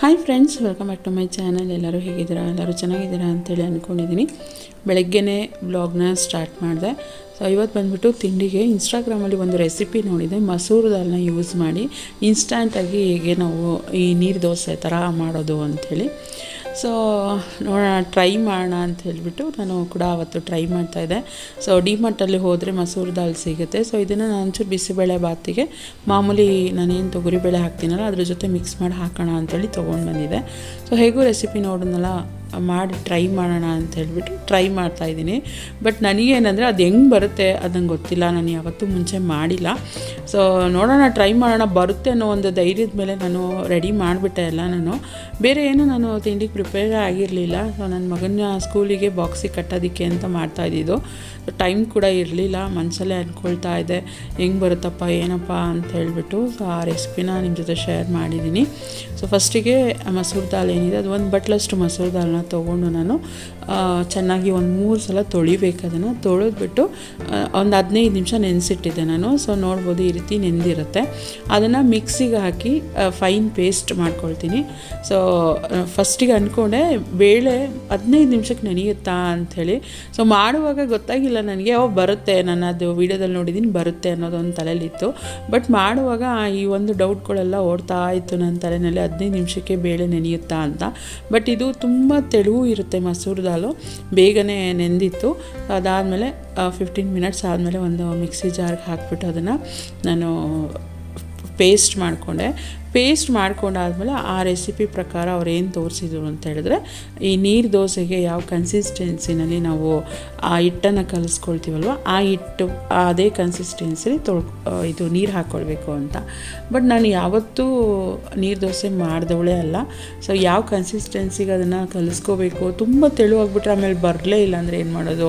Hi friends welcome back to my channel ಎಲ್ಲರೂ ಹೇಗಿದ್ದೀರಾ? ಎಲ್ಲರೂ ಚೆನ್ನಾಗಿದ್ದೀರಾ ಅಂತೇಳಿ ಅಂದ್ಕೊಂಡಿದ್ದೀನಿ ಬೆಳಗ್ಗೆನೇ ಬ್ಲಾಗ್ನ ಸ್ಟಾರ್ಟ್ ಮಾಡಿದೆ. ಸೊ ಇವತ್ತು ಬಂದುಬಿಟ್ಟು ತಿಂಡಿಗೆ ಇನ್ಸ್ಟಾಗ್ರಾಮಲ್ಲಿ ಒಂದು ರೆಸಿಪಿ ನೋಡಿದೆ. ಮಸೂರು ದಾಲ್ನ ಯೂಸ್ ಮಾಡಿ ಇನ್ಸ್ಟಾಂಟಾಗಿ ಹೇಗೆ ನಾವು ಈ ನೀರು ದೋಸೆ ಥರ ಮಾಡೋದು ಅಂಥೇಳಿ ಸೊ ನೋಡೋಣ ಟ್ರೈ ಮಾಡೋಣ ಅಂತ ಹೇಳಿಬಿಟ್ಟು ನಾನು ಕೂಡ ಅವತ್ತು ಟ್ರೈ ಮಾಡ್ತಾ ಇದ್ದೆ. ಸೊ ಡಿಮಾರ್ಟಲ್ಲಿ ಹೋದರೆ ಮಸೂರು ದಾಲ್ ಸಿಗುತ್ತೆ. ಸೊ ಇದನ್ನು ನಾನು ಚೂರು ಬಿಸಿಬೇಳೆ ಬಾತಿಗೆ, ಮಾಮೂಲಿ ನಾನೇನು ತೊಗರಿಬೇಳೆ ಹಾಕ್ತೀನಲ್ಲ, ಅದ್ರ ಜೊತೆ ಮಿಕ್ಸ್ ಮಾಡಿ ಹಾಕೋಣ ಅಂತೇಳಿ ತೊಗೊಂಡು ಬಂದಿದ್ದೆ. ಸೊ ಹೇಗೂ ರೆಸಿಪಿ ನೋಡೋಣಲ್ಲ ಮಾಡಿ ಟ್ರೈ ಮಾಡೋಣ ಅಂತ ಹೇಳಿಬಿಟ್ಟು ಟ್ರೈ ಮಾಡ್ತಾ ಇದ್ದೀನಿ. ಬಟ್ ನನಗೇನಂದರೆ ಅದು ಹೆಂಗೆ ಬರುತ್ತೆ ಅದು ನಂಗೆ ಗೊತ್ತಿಲ್ಲ. ನಾನು ಯಾವತ್ತೂ ಮುಂಚೆ ಮಾಡಿಲ್ಲ. ಸೊ ನೋಡೋಣ ಟ್ರೈ ಮಾಡೋಣ. ಬರುತ್ತೆ ಅನ್ನೋ ಒಂದು ಧೈರ್ಯದ ಮೇಲೆ ನಾನು ರೆಡಿ ಮಾಡಿಬಿಟ್ಟೆ ಎಲ್ಲ ನಾನು. ಬೇರೆ ಏನು ನಾನು ತಿಂಡಿಗೆ ಪ್ರಿಪೇರ್ ಆಗಿರಲಿಲ್ಲ. ಸೊ ನನ್ನ ಮಗನ ಸ್ಕೂಲಿಗೆ ಬಾಕ್ಸಿಗೆ ಕಟ್ಟೋದಕ್ಕೆ ಅಂತ ಮಾಡ್ತಾ ಮಾಡ್ತಾಯಿದ್ದಿದ್ದು ಟೈಮ್ ಕೂಡ ಇರಲಿಲ್ಲ. ಮನಸ್ಸಲ್ಲೇ ಅಂದ್ಕೊಳ್ತಾ ಇದೆ. ಹೆಂಗೆ ಬರುತ್ತಪ್ಪ, ಏನಪ್ಪ ಅಂತ ಹೇಳಿಬಿಟ್ಟು ಸೊ ಆ ರೆಸಿಪಿನ ನಿಮ್ಮ ಜೊತೆ ಶೇರ್ ಮಾಡಿದ್ದೀನಿ. ಸೊ ಫಸ್ಟಿಗೆ ಮಸೂರು ದಾಲ್ ಏನಿದೆ? ಅದು ಒಂದು ಬಟ್ಲಷ್ಟು ಮಸೂರು ದಾಲ್ನ ತೊಗೊಂಡು ನಾನು ಚೆನ್ನಾಗಿ ಒಂದು ಮೂರು ಸಲ ತೊಳಿಬೇಕು ಅದನ್ನು. ತೊಳೆದ್ಬಿಟ್ಟು ಒಂದು ಹದಿನೈದು ನಿಮಿಷ ನೆನೆಸಿಟ್ಟಿದ್ದೆ ನಾನು. ಸೊ ನೋಡ್ಬೋದು ಈ ರೀತಿ ನೆಂದಿರುತ್ತೆ. ಅದನ್ನು ಮಿಕ್ಸಿಗೆ ಹಾಕಿ ಫೈನ್ ಪೇಸ್ಟ್ ಮಾಡ್ಕೊಳ್ತೀನಿ. ಸೊ ಫಸ್ಟಿಗೆ ಅಂದ್ಕೊಂಡೆ, ಬೇಳೆ ಹದಿನೈದು ನಿಮಿಷಕ್ಕೆ ನೆನೆಯುತ್ತಾ ಅಂಥೇಳಿ ಸೊ ಮಾಡುವಾಗ ಗೊತ್ತಾಗಿಲ್ಲ ನನಗೆ ಅವು ಬರುತ್ತೆ, ನಾನು ಅದು ವೀಡಿಯೋದಲ್ಲಿ ನೋಡಿದ್ದೀನಿ ಬರುತ್ತೆ ಅನ್ನೋದೊಂದು ತಲೆಯಲ್ಲಿತ್ತು ಬಟ್ ಮಾಡುವಾಗ ಈ ಒಂದು ಡೌಟ್ಗಳೆಲ್ಲ ಓಡ್ತಾ ಇತ್ತು ನನ್ನ ತಲೆಯಲ್ಲಿ ಹದಿನೈದು ನಿಮಿಷಕ್ಕೆ ಬೇಳೆ ನೆನೆಯುತ್ತಾ ಅಂತ. ಬಟ್ ಇದು ತುಂಬ ತೆಳುವು ಇರುತ್ತೆ ಮಸೂರು ದಾಲು ಬೇಗನೆ ನೆಂದಿತ್ತು. ಅದಾದಮೇಲೆ ಫಿಫ್ಟೀನ್ ಮಿನಿಟ್ಸ್ ಆದಮೇಲೆ ಒಂದು ಮಿಕ್ಸಿ ಜಾರ್ಗೆ ಹಾಕ್ಬಿಟ್ಟು ಅದನ್ನು ನಾನು ಪೇಸ್ಟ್ ಮಾಡಿಕೊಂಡೆ. ಪೇಸ್ಟ್ ಮಾಡ್ಕೊಂಡಾದ್ಮೇಲೆ ಆ ರೆಸಿಪಿ ಪ್ರಕಾರ ಅವ್ರು ಏನು ತೋರಿಸಿದ್ರು ಅಂತ ಹೇಳಿದ್ರೆ, ಈ ನೀರು ದೋಸೆಗೆ ಯಾವ ಕನ್ಸಿಸ್ಟೆನ್ಸಿನಲ್ಲಿ ನಾವು ಆ ಹಿಟ್ಟನ್ನು ಕಲಿಸ್ಕೊಳ್ತೀವಲ್ವ, ಆ ಹಿಟ್ಟು, ಅದೇ ಕನ್ಸಿಸ್ಟೆನ್ಸಿಲಿ ತೊಳ್ ಇದು ನೀರು ಹಾಕ್ಕೊಳ್ಬೇಕು ಅಂತ. ಬಟ್ ನಾನು ಯಾವತ್ತೂ ನೀರು ದೋಸೆ ಮಾಡಿದವಳೇ ಅಲ್ಲ. ಸೊ ಯಾವ ಕನ್ಸಿಸ್ಟೆನ್ಸಿಗೆ ಅದನ್ನು ಕಲಿಸ್ಕೋಬೇಕು, ತುಂಬ ತೆಳುವಾಗ್ಬಿಟ್ರೆ ಆಮೇಲೆ ಬರಲೇ ಇಲ್ಲ ಅಂದರೆ ಏನು ಮಾಡೋದು?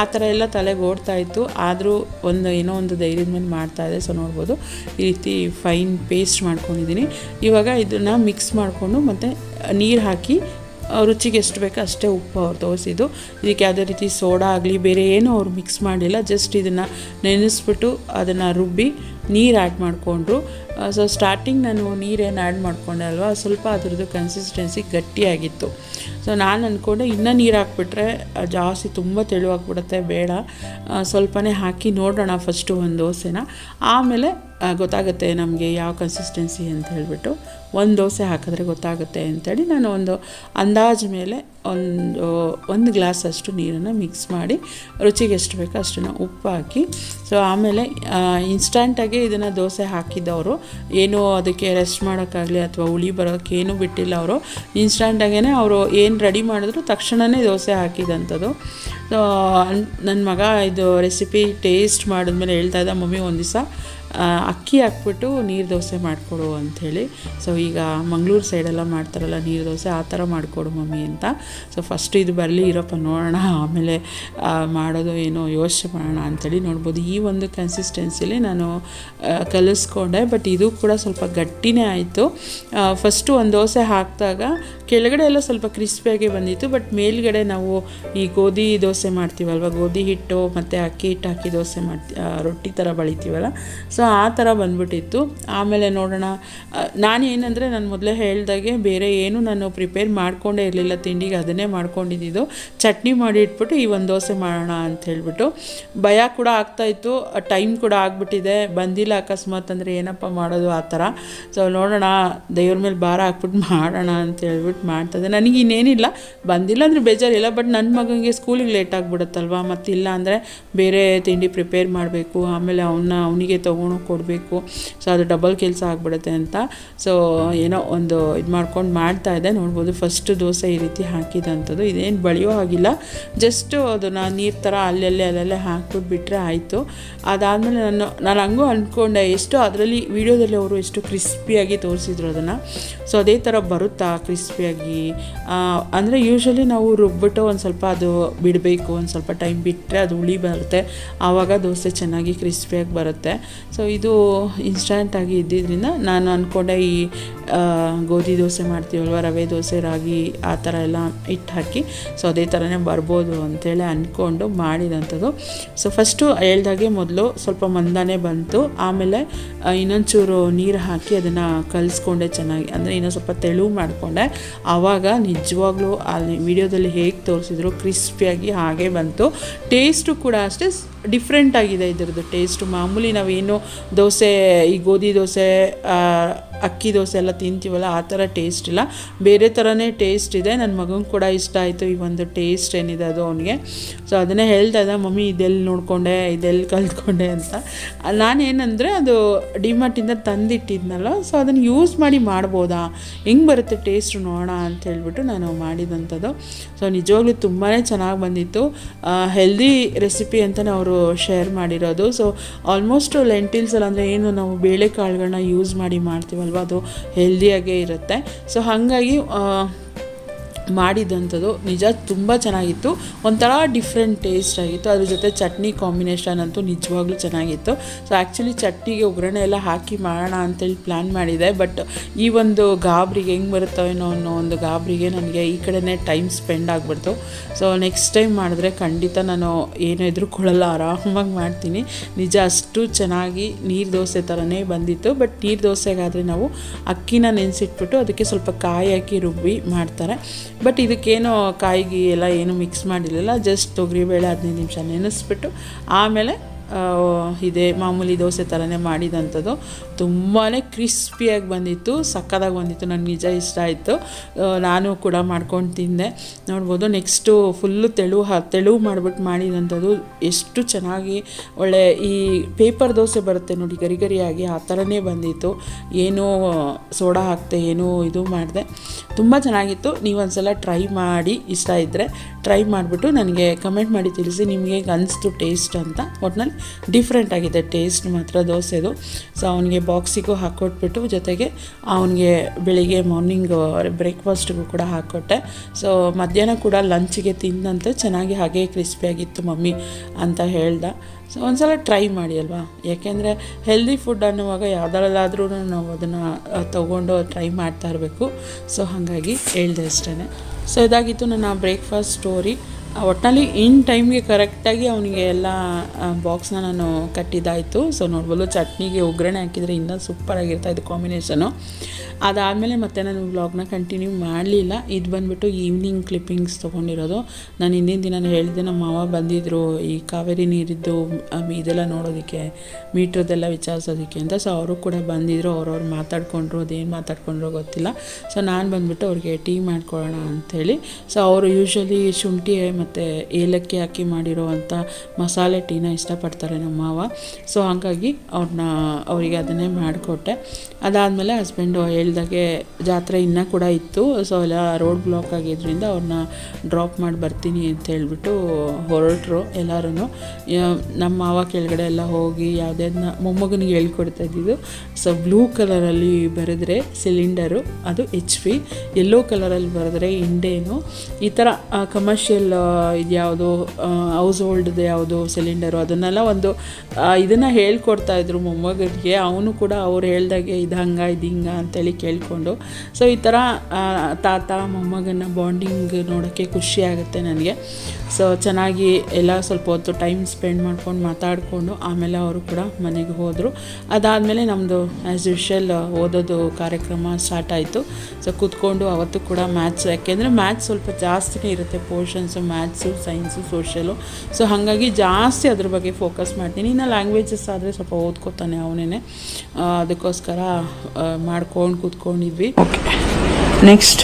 ಆ ಥರ ಎಲ್ಲ ತಲೆಗೆ ಓಡ್ತಾ ಇತ್ತು. ಆದರೂ ಒಂದು ಏನೋ ಒಂದು ಧೈರ್ಯದ ಮೇಲೆ ಇದೆ ಸೊ ನೋಡ್ಬೋದು. ಈ ರೀತಿ ಫೈನ್ ಪೇಸ್ಟ್ ಮಾಡ್ಕೊಂಡಿದ್ದೀನಿ. ಇವಾಗ ಇದನ್ನು ಮಿಕ್ಸ್ ಮಾಡಿಕೊಂಡು ಮತ್ತು ನೀರು ಹಾಕಿ ರುಚಿಗೆ ಎಷ್ಟು ಬೇಕೋ ಅಷ್ಟೇ ಉಪ್ಪು ಅವ್ರು ತೋರಿಸಿದ್ದು. ಇದಕ್ಕೆ ಯಾವುದೇ ರೀತಿ ಸೋಡಾ ಆಗಲಿ, ಬೇರೆ ಏನೂ ಅವ್ರು ಮಿಕ್ಸ್ ಮಾಡಿಲ್ಲ. ಜಸ್ಟ್ ಇದನ್ನು ನೆನೆಸ್ಬಿಟ್ಟು ಅದನ್ನು ರುಬ್ಬಿ ನೀರು ಆ್ಯಡ್ ಮಾಡಿಕೊಂಡ್ರು. ಸೊ ಸ್ಟಾರ್ಟಿಂಗ್ ನಾನು ನೀರೇನು ಆ್ಯಡ್ ಮಾಡಿಕೊಂಡೆ ಅಲ್ವಾ, ಸ್ವಲ್ಪ ಅದರದ್ದು ಕನ್ಸಿಸ್ಟೆನ್ಸಿ ಗಟ್ಟಿಯಾಗಿತ್ತು. ಸೊ ನಾನು ಅಂದ್ಕೊಂಡೆ ಇನ್ನೂ ನೀರು ಹಾಕ್ಬಿಟ್ರೆ ಜಾಸ್ತಿ ತುಂಬ ತೆಳುವಾಗ್ಬಿಡುತ್ತೆ, ಬೇಡ. ಸ್ವಲ್ಪನೇ ಹಾಕಿ ನೋಡೋಣ ಫಸ್ಟು ಒಂದು ದೋಸೆನ. ಆಮೇಲೆ ಗೊತ್ತಾಗುತ್ತೆ ನಮಗೆ ಯಾವ ಕನ್ಸಿಸ್ಟೆನ್ಸಿ ಅಂತ ಹೇಳಿಬಿಟ್ಟು. ಒಂದು ದೋಸೆ ಹಾಕಿದ್ರೆ ಗೊತ್ತಾಗುತ್ತೆ ಅಂತೇಳಿ ನಾನು ಒಂದು ಅಂದಾಜು ಮೇಲೆ ಒಂದು ಒಂದು ಗ್ಲಾಸ್ ಅಷ್ಟು ನೀರನ್ನು ಮಿಕ್ಸ್ ಮಾಡಿ, ರುಚಿಗೆ ಎಷ್ಟು ಬೇಕೋ ಅಷ್ಟನ್ನು ಉಪ್ಪು ಹಾಕಿ. ಸೊ ಆಮೇಲೆ ಇನ್ಸ್ಟಂಟಾಗಿ ಇದನ್ನು ದೋಸೆ ಹಾಕಿದ್ದವರು ಏನೂ ಅದಕ್ಕೆ ರೆಸ್ಟ್ ಮಾಡೋಕ್ಕಾಗಲಿ ಅಥವಾ ಹುಳಿ ಬರೋಕ್ಕೆ ಏನೂ ಬಿಟ್ಟಿಲ್ಲ ಅವರು ಇನ್ಸ್ಟಂಟಾಗೇ ಅವರು ಏನು ರೆಡಿ ಮಾಡಿದ್ರು ತಕ್ಷಣವೇ ದೋಸೆ ಹಾಕಿದಂಥದ್ದು. ಸೊ ನನ್ನ ಮಗ ಇದು ರೆಸಿಪಿ ಟೇಸ್ಟ್ ಮಾಡಿದ್ಮೇಲೆ ಹೇಳ್ತಾ ಇದ್ದ, ಮಮ್ಮಿ ಒಂದು ದಿವಸ ಅಕ್ಕಿ ಹಾಕ್ಬಿಟ್ಟು ನೀರು ದೋಸೆ ಮಾಡಿಕೊಡು ಅಂಥೇಳಿ. ಸೊ ಈಗ ಮಂಗಳೂರು ಸೈಡೆಲ್ಲ ಮಾಡ್ತಾರಲ್ಲ, ನೀರು ದೋಸೆ, ಆ ಥರ ಮಾಡಿಕೊಡು ಮಮ್ಮಿ ಅಂತ. ಸೊ ಫಸ್ಟ್ ಇದು ಬರಲಿ, ಇರೋಪ್ಪ ನೋಡೋಣ, ಆಮೇಲೆ ಮಾಡೋದು ಏನೋ ಯೋಚನೆ ಮಾಡೋಣ ಅಂಥೇಳಿ ನೋಡ್ಬೋದು. ಈ ಒಂದು ಕನ್ಸಿಸ್ಟೆನ್ಸಿಲಿ ನಾನು ಕಲಿಸ್ಕೊಂಡೆ ಬಟ್ ಇದು ಕೂಡ ಸ್ವಲ್ಪ ಗಟ್ಟಿನೇ ಆಯಿತು. ಫಸ್ಟು ಒಂದು ದೋಸೆ ಹಾಕಿದಾಗ ಕೆಳಗಡೆ ಎಲ್ಲ ಸ್ವಲ್ಪ ಕ್ರಿಸ್ಪಿಯಾಗಿ ಬಂದಿತ್ತು ಬಟ್ ಮೇಲ್ಗಡೆ ನಾವು ಈ ಗೋಧಿ ದೋಸೆ ಮಾಡ್ತೀವಲ್ವ, ಗೋಧಿ ಹಿಟ್ಟು ಮತ್ತು ಅಕ್ಕಿ ಹಿಟ್ಟು ಹಾಕಿ ದೋಸೆ ಮಾಡ್ತಿ ರೊಟ್ಟಿ ಥರ ಬಳಿತೀವಲ್ಲ. ಸೊ ಆ ಥರ ಬಂದ್ಬಿಟ್ಟಿತ್ತು. ಆಮೇಲೆ ನೋಡೋಣ ನಾನು ಏನಂದರೆ ನಾನು ಮೊದಲೇ ಹೇಳ್ದಾಗೆ ಬೇರೆ ಏನು ನಾನು ಪ್ರಿಪೇರ್ ಮಾಡ್ಕೊಂಡೇ ಇರಲಿಲ್ಲ ತಿಂಡಿಗೆ, ಅದನ್ನೇ ಮಾಡ್ಕೊಂಡಿದ್ದು. ಚಟ್ನಿ ಮಾಡಿ ಇಟ್ಬಿಟ್ಟು ಈ ಒಂದು ದೋಸೆ ಮಾಡೋಣ ಅಂತ ಹೇಳ್ಬಿಟ್ಟು. ಭಯ ಕೂಡ ಆಗ್ತಾಯಿತ್ತು ಟೈಮ್ ಕೂಡ ಆಗಿಬಿಟ್ಟಿದೆ, ಬಂದಿಲ್ಲ ಅಕಸ್ಮಾತ್ ಅಂದರೆ ಏನಪ್ಪ ಮಾಡೋದು ಆ ಥರ ಸೊ ನೋಡೋಣ, ದೇವ್ರ ಮೇಲೆ ಭಾರ ಹಾಕ್ಬಿಟ್ಟು ಮಾಡೋಣ ಅಂತ ಹೇಳ್ಬಿಟ್ಟು ಮಾಡ್ತದೆ. ನನಗೆ ಇನ್ನೇನಿಲ್ಲ. ಬಂದಿಲ್ಲ ಅಂದರೆ ಬೇಜಾರಿಲ್ಲ. ಬಟ್ ನನ್ನ ಮಗನಿಗೆ ಸ್ಕೂಲಿಗೆ ಲೇಟ್ ಆಗಿಬಿಡುತ್ತಲ್ವ? ಇಲ್ಲ ಅಂದರೆ ಬೇರೆ ತಿಂಡಿ ಪ್ರಿಪೇರ್ ಮಾಡಬೇಕು. ಆಮೇಲೆ ಅವನ್ನ ಅವನಿಗೆ ತೊಗೊಂಡು ಕೊಡಬೇಕು. ಸೊ ಅದು ಡಬಲ್ ಕೆಲಸ ಆಗಿಬಿಡುತ್ತೆ ಅಂತ. ಸೊ ಏನೋ ಒಂದು ಇದು ಮಾಡ್ಕೊಂಡು ಮಾಡ್ತಾ ಇದ್ದೆ. ನೋಡ್ಬೋದು ಫಸ್ಟ್ ದೋಸೆ ಈ ರೀತಿ ಹಾಕಿದಂಥದ್ದು. ಇದೇನು ಬಳಿಯೋ ಆಗಿಲ್ಲ. ಜಸ್ಟು ಅದನ್ನು ನೀರು ಥರ ಅಲ್ಲಲ್ಲೇ ಅಲ್ಲಲ್ಲೇ ಹಾಕ್ಬಿಟ್ಟು ಬಿಟ್ಟರೆ ಆಯಿತು. ಅದಾದಮೇಲೆ ನಾನು ನಾನು ಹಂಗೂ ಅಂದ್ಕೊಂಡೆ ಎಷ್ಟು ಅದರಲ್ಲಿ, ವೀಡಿಯೋದಲ್ಲಿ ಅವರು ಎಷ್ಟು ಕ್ರಿಸ್ಪಿಯಾಗಿ ತೋರಿಸಿದ್ರು ಅದನ್ನು. ಸೊ ಅದೇ ಥರ ಬರುತ್ತಾ ಕ್ರಿಸ್ಪಿಯಾಗಿ ಅಂದರೆ ಯೂಶ್ವಲಿ ನಾವು ರುಬ್ಬಿಟ್ಟು ಒಂದು ಸ್ವಲ್ಪ ಅದು ಬಿಡಬೇಕು, ಒಂದು ಸ್ವಲ್ಪ ಟೈಮ್ ಬಿಟ್ಟರೆ ಅದು ಹುಳಿ ಬರುತ್ತೆ. ಆವಾಗ ದೋಸೆ ಚೆನ್ನಾಗಿ ಕ್ರಿಸ್ಪಿಯಾಗಿ ಬರುತ್ತೆ. ಸೊ ಇದು ಇನ್ಸ್ಟಂಟಾಗಿ ಇದ್ದಿದ್ದರಿಂದ ನಾನು ಅಂದ್ಕೊಂಡೆ ಈ ಗೋಧಿ ದೋಸೆ ಮಾಡ್ತೀವಲ್ವ, ರವೆ ದೋಸೆ, ರಾಗಿ, ಆ ಥರ ಎಲ್ಲ ಹಿಟ್ಟು ಹಾಕಿ. ಸೊ ಅದೇ ಥರನೇ ಬರ್ಬೋದು ಅಂತೇಳಿ ಅಂದ್ಕೊಂಡು ಮಾಡಿದಂಥದ್ದು. ಸೊ ಫಸ್ಟು ಹೇಳ್ದಾಗೆ ಮೊದಲು ಸ್ವಲ್ಪ ಮಂದಾನೆ ಬಂತು. ಆಮೇಲೆ ಇನ್ನೊಂಚೂರು ನೀರು ಹಾಕಿ ಅದನ್ನು ಕಲಿಸ್ಕೊಂಡೆ ಚೆನ್ನಾಗಿ. ಅಂದರೆ ಇನ್ನೊಂದು ಸ್ವಲ್ಪ ತೆಳು ಮಾಡಿಕೊಂಡೆ. ಆವಾಗ ನಿಜವಾಗ್ಲೂ ಅಲ್ಲಿ ವಿಡಿಯೋದಲ್ಲಿ ಹೇಗೆ ತೋರಿಸಿದ್ರು ಕ್ರಿಸ್ಪಿಯಾಗಿ ಹಾಗೆ ಬಂತು. ಟೇಸ್ಟು ಕೂಡ ಅಷ್ಟೇ ಡಿಫ್ರೆಂಟ್ ಆಗಿದೆ ಇದರದ್ದು ಟೇಸ್ಟು. ಮಾಮೂಲಿ ನಾವೇನು ದೋಸೆ, ಈ ಗೋಧಿ ದೋಸೆ ಅಕ್ಕಿ ದೋಸೆ ಎಲ್ಲ ತಿಂತೀವಲ್ಲ, ಆ ಥರ ಟೇಸ್ಟ್ ಇಲ್ಲ. ಬೇರೆ ಥರನೇ ಟೇಸ್ಟ್ ಇದೆ. ನನ್ನ ಮಗಂಗೆ ಕೂಡ ಇಷ್ಟ ಆಯಿತು ಈ ಒಂದು ಟೇಸ್ಟ್ ಏನಿದೆ ಅದು ಅವನಿಗೆ. ಸೊ ಅದನ್ನೇ ಹೇಳ್ತಾ ಇದ್ದ, ಮಮ್ಮಿ ಇದೆಲ್ಲಿ ನೋಡಿಕೊಂಡೆ ಇದೆಲ್ಲಿ ಕಲ್ತ್ಕೊಂಡೆ ಅಂತ. ನಾನೇನಂದರೆ, ಅದು ಡಿಮಾರ್ಟಿಂದ ತಂದಿಟ್ಟಿದ್ನಲ್ಲ ಸೊ ಅದನ್ನು ಯೂಸ್ ಮಾಡಿ ಮಾಡ್ಬೋದಾ? ಹೆಂಗೆ ಬರುತ್ತೆ ಟೇಸ್ಟ್ ನೋಡೋಣ ಅಂತ ಹೇಳಿಬಿಟ್ಟು ನಾನು ಮಾಡಿದಂಥದ್ದು. ಸೊ ನಿಜವಾಗ್ಲೂ ತುಂಬಾ ಚೆನ್ನಾಗಿ ಬಂದಿತ್ತು. ಹೆಲ್ದಿ ರೆಸಿಪಿ ಅಂತಲೇ ಅವರು ಶೇರ್ ಮಾಡಿರೋದು. ಸೊ ಆಲ್ಮೋಸ್ಟ್ ಲೆಂಟಿಲ್ಸಲ್ಲಿ ಅಂದರೆ ಏನು? ನಾವು ಬೇಳೆಕಾಳುಗಳನ್ನ ಯೂಸ್ ಮಾಡಿ ಮಾಡ್ತೀವಲ್ವ ಅದು ಹೆಲ್ದಿಯಾಗೇ ಇರುತ್ತೆ. ಸೊ ಹಾಗಾಗಿ ಮಾಡಿದಂಥದ್ದು ನಿಜ, ತುಂಬ ಚೆನ್ನಾಗಿತ್ತು. ಒಂಥರ ಡಿಫ್ರೆಂಟ್ ಟೇಸ್ಟ್ ಆಗಿತ್ತು. ಅದ್ರ ಜೊತೆ ಚಟ್ನಿ ಕಾಂಬಿನೇಷನ್ ಅಂತೂ ನಿಜವಾಗ್ಲೂ ಚೆನ್ನಾಗಿತ್ತು. ಸೊ ಆ್ಯಕ್ಚುಲಿ ಚಟ್ನಿಗೆ ಒಗ್ಗರಣೆ ಎಲ್ಲ ಹಾಕಿ ಮಾಡೋಣ ಅಂತೇಳಿ ಪ್ಲ್ಯಾನ್ ಮಾಡಿದೆ. ಬಟ್ ಈ ಒಂದು ಗಾಬ್ರಿಗೆ ಹೆಂಗೆ ಬರುತ್ತೋ ಏನೋ ಅನ್ನೋ ಒಂದು ಗಾಬ್ರಿಗೆ ನನಗೆ ಈ ಕಡೆನೇ ಟೈಮ್ ಸ್ಪೆಂಡ್ ಆಗಿಬಿಡ್ತು. ಸೊ ನೆಕ್ಸ್ಟ್ ಟೈಮ್ ಮಾಡಿದ್ರೆ ಖಂಡಿತ ನಾನು ಏನು ಎದುರುಕೊಳ್ಳಲ್ಲ, ಆರಾಮಾಗಿ ಮಾಡ್ತೀನಿ. ನಿಜ, ಅಷ್ಟು ಚೆನ್ನಾಗಿ ನೀರು ದೋಸೆ ಥರನೇ ಬಂದಿತ್ತು. ಬಟ್ ನೀರು ದೋಸೆಗಾದರೆ ನಾವು ಅಕ್ಕಿನ ನೆನೆಸಿಟ್ಬಿಟ್ಟು ಅದಕ್ಕೆ ಸ್ವಲ್ಪ ಕಾಯಿ ಹಾಕಿ ರುಬ್ಬಿ ಮಾಡ್ತಾರೆ. ಬಟ್ ಇದಕ್ಕೇನು ಕಾಯಿಗೆ ಎಲ್ಲ ಏನು ಮಿಕ್ಸ್ ಮಾಡಿರಲಿಲ್ಲ. ಜಸ್ಟ್ ತೊಗರಿಬೇಳೆ ಹದಿನೈದು ನಿಮಿಷ ನೆನೆಸ್ಬಿಟ್ಟು ಆಮೇಲೆ ಇದೇ ಮಾಮೂಲಿ ದೋಸೆ ಥರನೇ ಮಾಡಿದಂಥದ್ದು. ತುಂಬಾ ಕ್ರಿಸ್ಪಿಯಾಗಿ ಬಂದಿತ್ತು ಸಕ್ಕದಾಗಿ ಬಂದಿತ್ತು ನನಗೆ ನಿಜ ಇಷ್ಟ ಆಯಿತು. ನಾನು ಕೂಡ ಮಾಡ್ಕೊಂಡು ತಿಂದೆ. ನೋಡ್ಬೋದು, ನೆಕ್ಸ್ಟು ಫುಲ್ಲು ತೆಳು ಹ, ತೆಳು ಮಾಡಿಬಿಟ್ಟು ಮಾಡಿದಂಥದ್ದು ಎಷ್ಟು ಚೆನ್ನಾಗಿ, ಒಳ್ಳೆ ಈ ಪೇಪರ್ ದೋಸೆ ಬರುತ್ತೆ ನೋಡಿ ಗರಿ ಗರಿಯಾಗಿ ಆ ಥರನೇ ಬಂದಿತ್ತು. ಏನೂ ಸೋಡಾ ಹಾಕ್ತೆ ಏನೂ ಇದು ಮಾಡಿದೆ. ತುಂಬ ಚೆನ್ನಾಗಿತ್ತು. ನೀವೊಂದು ಸಲ ಟ್ರೈ ಮಾಡಿ, ಇಷ್ಟ ಇದ್ದರೆ ಟ್ರೈ ಮಾಡಿಬಿಟ್ಟು ನನಗೆ ಕಮೆಂಟ್ ಮಾಡಿ ತಿಳಿಸಿ, ನಿಮಗೆ ಅನಿಸ್ತು ಟೇಸ್ಟ್ ಅಂತ. ಒಟ್ನಲ್ಲಿ ಡಿಫ್ರೆಂಟ್ ಆಗಿದೆ ಟೇಸ್ಟ್ ಮಾತ್ರ ದೋಸೆದು. ಸೊ ಅವನಿಗೆ ಬಾಕ್ಸಿಗೂ ಹಾಕ್ಕೊಟ್ಬಿಟ್ಟು ಜೊತೆಗೆ ಅವನಿಗೆ ಬೆಳಿಗ್ಗೆ ಮಾರ್ನಿಂಗ್ ಬ್ರೇಕ್ಫಾಸ್ಟ್ಗೂ ಕೂಡ ಹಾಕ್ಕೊಟ್ಟೆ ಸೊ ಮಧ್ಯಾಹ್ನ ಕೂಡ ಲಂಚ್ಗೆ ತಿಂದಂತೆ ಚೆನ್ನಾಗಿ ಹಾಗೆ ಕ್ರಿಸ್ಪಿಯಾಗಿತ್ತು ಮಮ್ಮಿ ಅಂತ ಹೇಳ್ದ. ಸೊ ಒಂದ್ಸಲ ಟ್ರೈ ಮಾಡಿ ಅಲ್ವಾ? ಯಾಕೆಂದರೆ ಹೆಲ್ದಿ ಫುಡ್ ಅನ್ನುವಾಗ ಯಾವುದರಲ್ಲಾದ್ರೂ ನಾವು ಅದನ್ನು ತೊಗೊಂಡು ಟ್ರೈ ಮಾಡ್ತಾ ಇರಬೇಕು. ಸೊ ಹಾಗಾಗಿ ಹೇಳ್ದೆ ಅಷ್ಟೇ ಸೊ ಇದಾಗಿತ್ತು ನನ್ನ ಬ್ರೇಕ್ಫಾಸ್ಟ್ ಸ್ಟೋರಿ ಒಟ್ಟಿನಲ್ಲಿ ಇನ್ ಟೈಮ್ಗೆ ಕರೆಕ್ಟಾಗಿ ಅವನಿಗೆ ಎಲ್ಲ ಬಾಕ್ಸ್ನ ನಾನು ಕಟ್ಟಿದ್ದಾಯಿತು. ಸೊ ನೋಡ್ಬೋದು, ಚಟ್ನಿಗೆ ಒಗ್ಗರಣೆ ಹಾಕಿದರೆ ಇನ್ನೂ ಸೂಪರಾಗಿರ್ತಾ ಇದೆ ಕಾಂಬಿನೇಷನು. ಅದಾದಮೇಲೆ ಮತ್ತೆ ನಾನು ವ್ಲಾಗ್ನ ಕಂಟಿನ್ಯೂ ಮಾಡಲಿಲ್ಲ. ಇದು ಬಂದುಬಿಟ್ಟು ಈವ್ನಿಂಗ್ ಕ್ಲಿಪ್ಪಿಂಗ್ಸ್ ತೊಗೊಂಡಿರೋದು. ನಾನು ಹಿಂದಿನ ದಿನ ಹೇಳಿದೆ ನಮ್ಮ ಮಾವ ಬಂದಿದ್ದರು ಈ ಕಾವೇರಿ ನೀರಿದ್ದು ಇದೆಲ್ಲ ನೋಡೋದಕ್ಕೆ ಮೀಟ್ರದೆಲ್ಲ ವಿಚಾರಿಸೋದಕ್ಕೆ ಅಂತ. ಸೊ ಅವರು ಕೂಡ ಬಂದಿದ್ದರು ಅವ್ರವ್ರು ಮಾತಾಡ್ಕೊಂಡ್ರು, ಅದೇನು ಮಾತಾಡ್ಕೊಂಡ್ರು ಗೊತ್ತಿಲ್ಲ. ಸೊ ನಾನು ಬಂದುಬಿಟ್ಟು ಅವ್ರಿಗೆ ಟೀ ಮಾಡ್ಕೊಳ್ಳೋಣ ಅಂಥೇಳಿ ಸೊ ಅವರು ಯೂಶ್ವಲಿ ಶುಂಠಿ, ಮತ್ತು ಏಲಕ್ಕಿ ಹಾಕಿ ಮಾಡಿರೋವಂಥ ಮಸಾಲೆ ಟೀನ ಇಷ್ಟಪಡ್ತಾರೆ ನಮ್ಮ ಮಾವ. ಸೊ ಹಾಗಾಗಿ ಅವ್ರನ್ನ ಅವರಿಗೆ ಅದನ್ನೇ ಮಾಡಿಕೊಟ್ಟೆ. ಅದಾದಮೇಲೆ ಹಸ್ಬೆಂಡು ಹೇಳ್ದಾಗೆ ಜಾತ್ರೆ ಇನ್ನೂ ಕೂಡ ಇತ್ತು. ಸೊ ಎಲ್ಲ ರೋಡ್ ಬ್ಲಾಕ್ ಆಗಿದ್ದರಿಂದ ಅವ್ರನ್ನ ಡ್ರಾಪ್ ಮಾಡಿ ಬರ್ತೀನಿ ಅಂತ ಹೇಳಿಬಿಟ್ಟು ಹೊರಟರು ಎಲ್ಲರೂ ನಮ್ಮ ಮಾವ ಕೆಳಗಡೆ ಎಲ್ಲ ಹೋಗಿ ಯಾವುದನ್ನ ಮೊಮ್ಮಗನಿಗೆ ಹೇಳ್ಕೊಡ್ತಾ ಇದ್ದಿದ್ದು. ಸೊ ಬ್ಲೂ ಕಲರಲ್ಲಿ ಬರೆದ್ರೆ ಸಿಲಿಂಡರು ಅದು ಎಚ್ ಪಿ ಯೆಲ್ಲೋ ಕಲರಲ್ಲಿ ಬರೆದ್ರೆ ಇಂಡೇನು ಈ ಥರ ಕಮರ್ಷಿಯಲ್ ಇದು ಯಾವುದು ಹೌಸ್ ಹೋಲ್ಡ್ದು ಯಾವುದು ಸಿಲಿಂಡರು ಅದನ್ನೆಲ್ಲ ಒಂದು ಇದನ್ನು ಹೇಳ್ಕೊಡ್ತಾ ಇದ್ರು ಮೊಮ್ಮಗನಿಗೆ. ಅವನು ಕೂಡ ಅವ್ರು ಹೇಳ್ದಾಗೆ ಇದು ಹಂಗ, ಇದು ಹಿಂಗ ಅಂತೇಳಿ ಕೇಳಿಕೊಂಡು. ಸೊ ಈ ಥರ ತಾತ, ಮೊಮ್ಮಗನ ಬಾಂಡಿಂಗ್ ನೋಡೋಕ್ಕೆ ಖುಷಿ ಆಗುತ್ತೆ ನನಗೆ. ಸೊ ಚೆನ್ನಾಗಿ ಎಲ್ಲ ಸ್ವಲ್ಪ ಹೊತ್ತು ಟೈಮ್ ಸ್ಪೆಂಡ್ ಮಾಡ್ಕೊಂಡು ಮಾತಾಡಿಕೊಂಡು ಆಮೇಲೆ ಅವರು ಕೂಡ ಮನೆಗೆ ಹೋದರು. ಅದಾದಮೇಲೆ ನಮ್ಮದು ಆ್ಯಸ್ ಯೂಶಲ್ ಓದೋದು ಕಾರ್ಯಕ್ರಮ ಸ್ಟಾರ್ಟ್ ಆಯಿತು. ಸೊ ಕೂತ್ಕೊಂಡು ಅವತ್ತು ಕೂಡ ಮ್ಯಾಥ್ಸ್ ಯಾಕೆಂದರೆ ಮ್ಯಾಥ್ಸ್ ಸ್ವಲ್ಪ ಜಾಸ್ತಿನೇ ಇರುತ್ತೆ portions maths science social so ಹಾಗಾಗಿ ಜಾಸ್ತಿ ಅದ್ರ ಬಗ್ಗೆ ಫೋಕಸ್ ಮಾಡ್ತೀನಿ. ಇನ್ನು ಲ್ಯಾಂಗ್ವೇಜಸ್ ಆದರೆ ಸ್ವಲ್ಪ ಓದ್ಕೋತಾನೆ ಅವನೇ ಅದಕ್ಕೋಸ್ಕರ ಮಾಡ್ಕೊಂಡು ಕೂತ್ಕೊಂಡಿದ್ವಿ okay next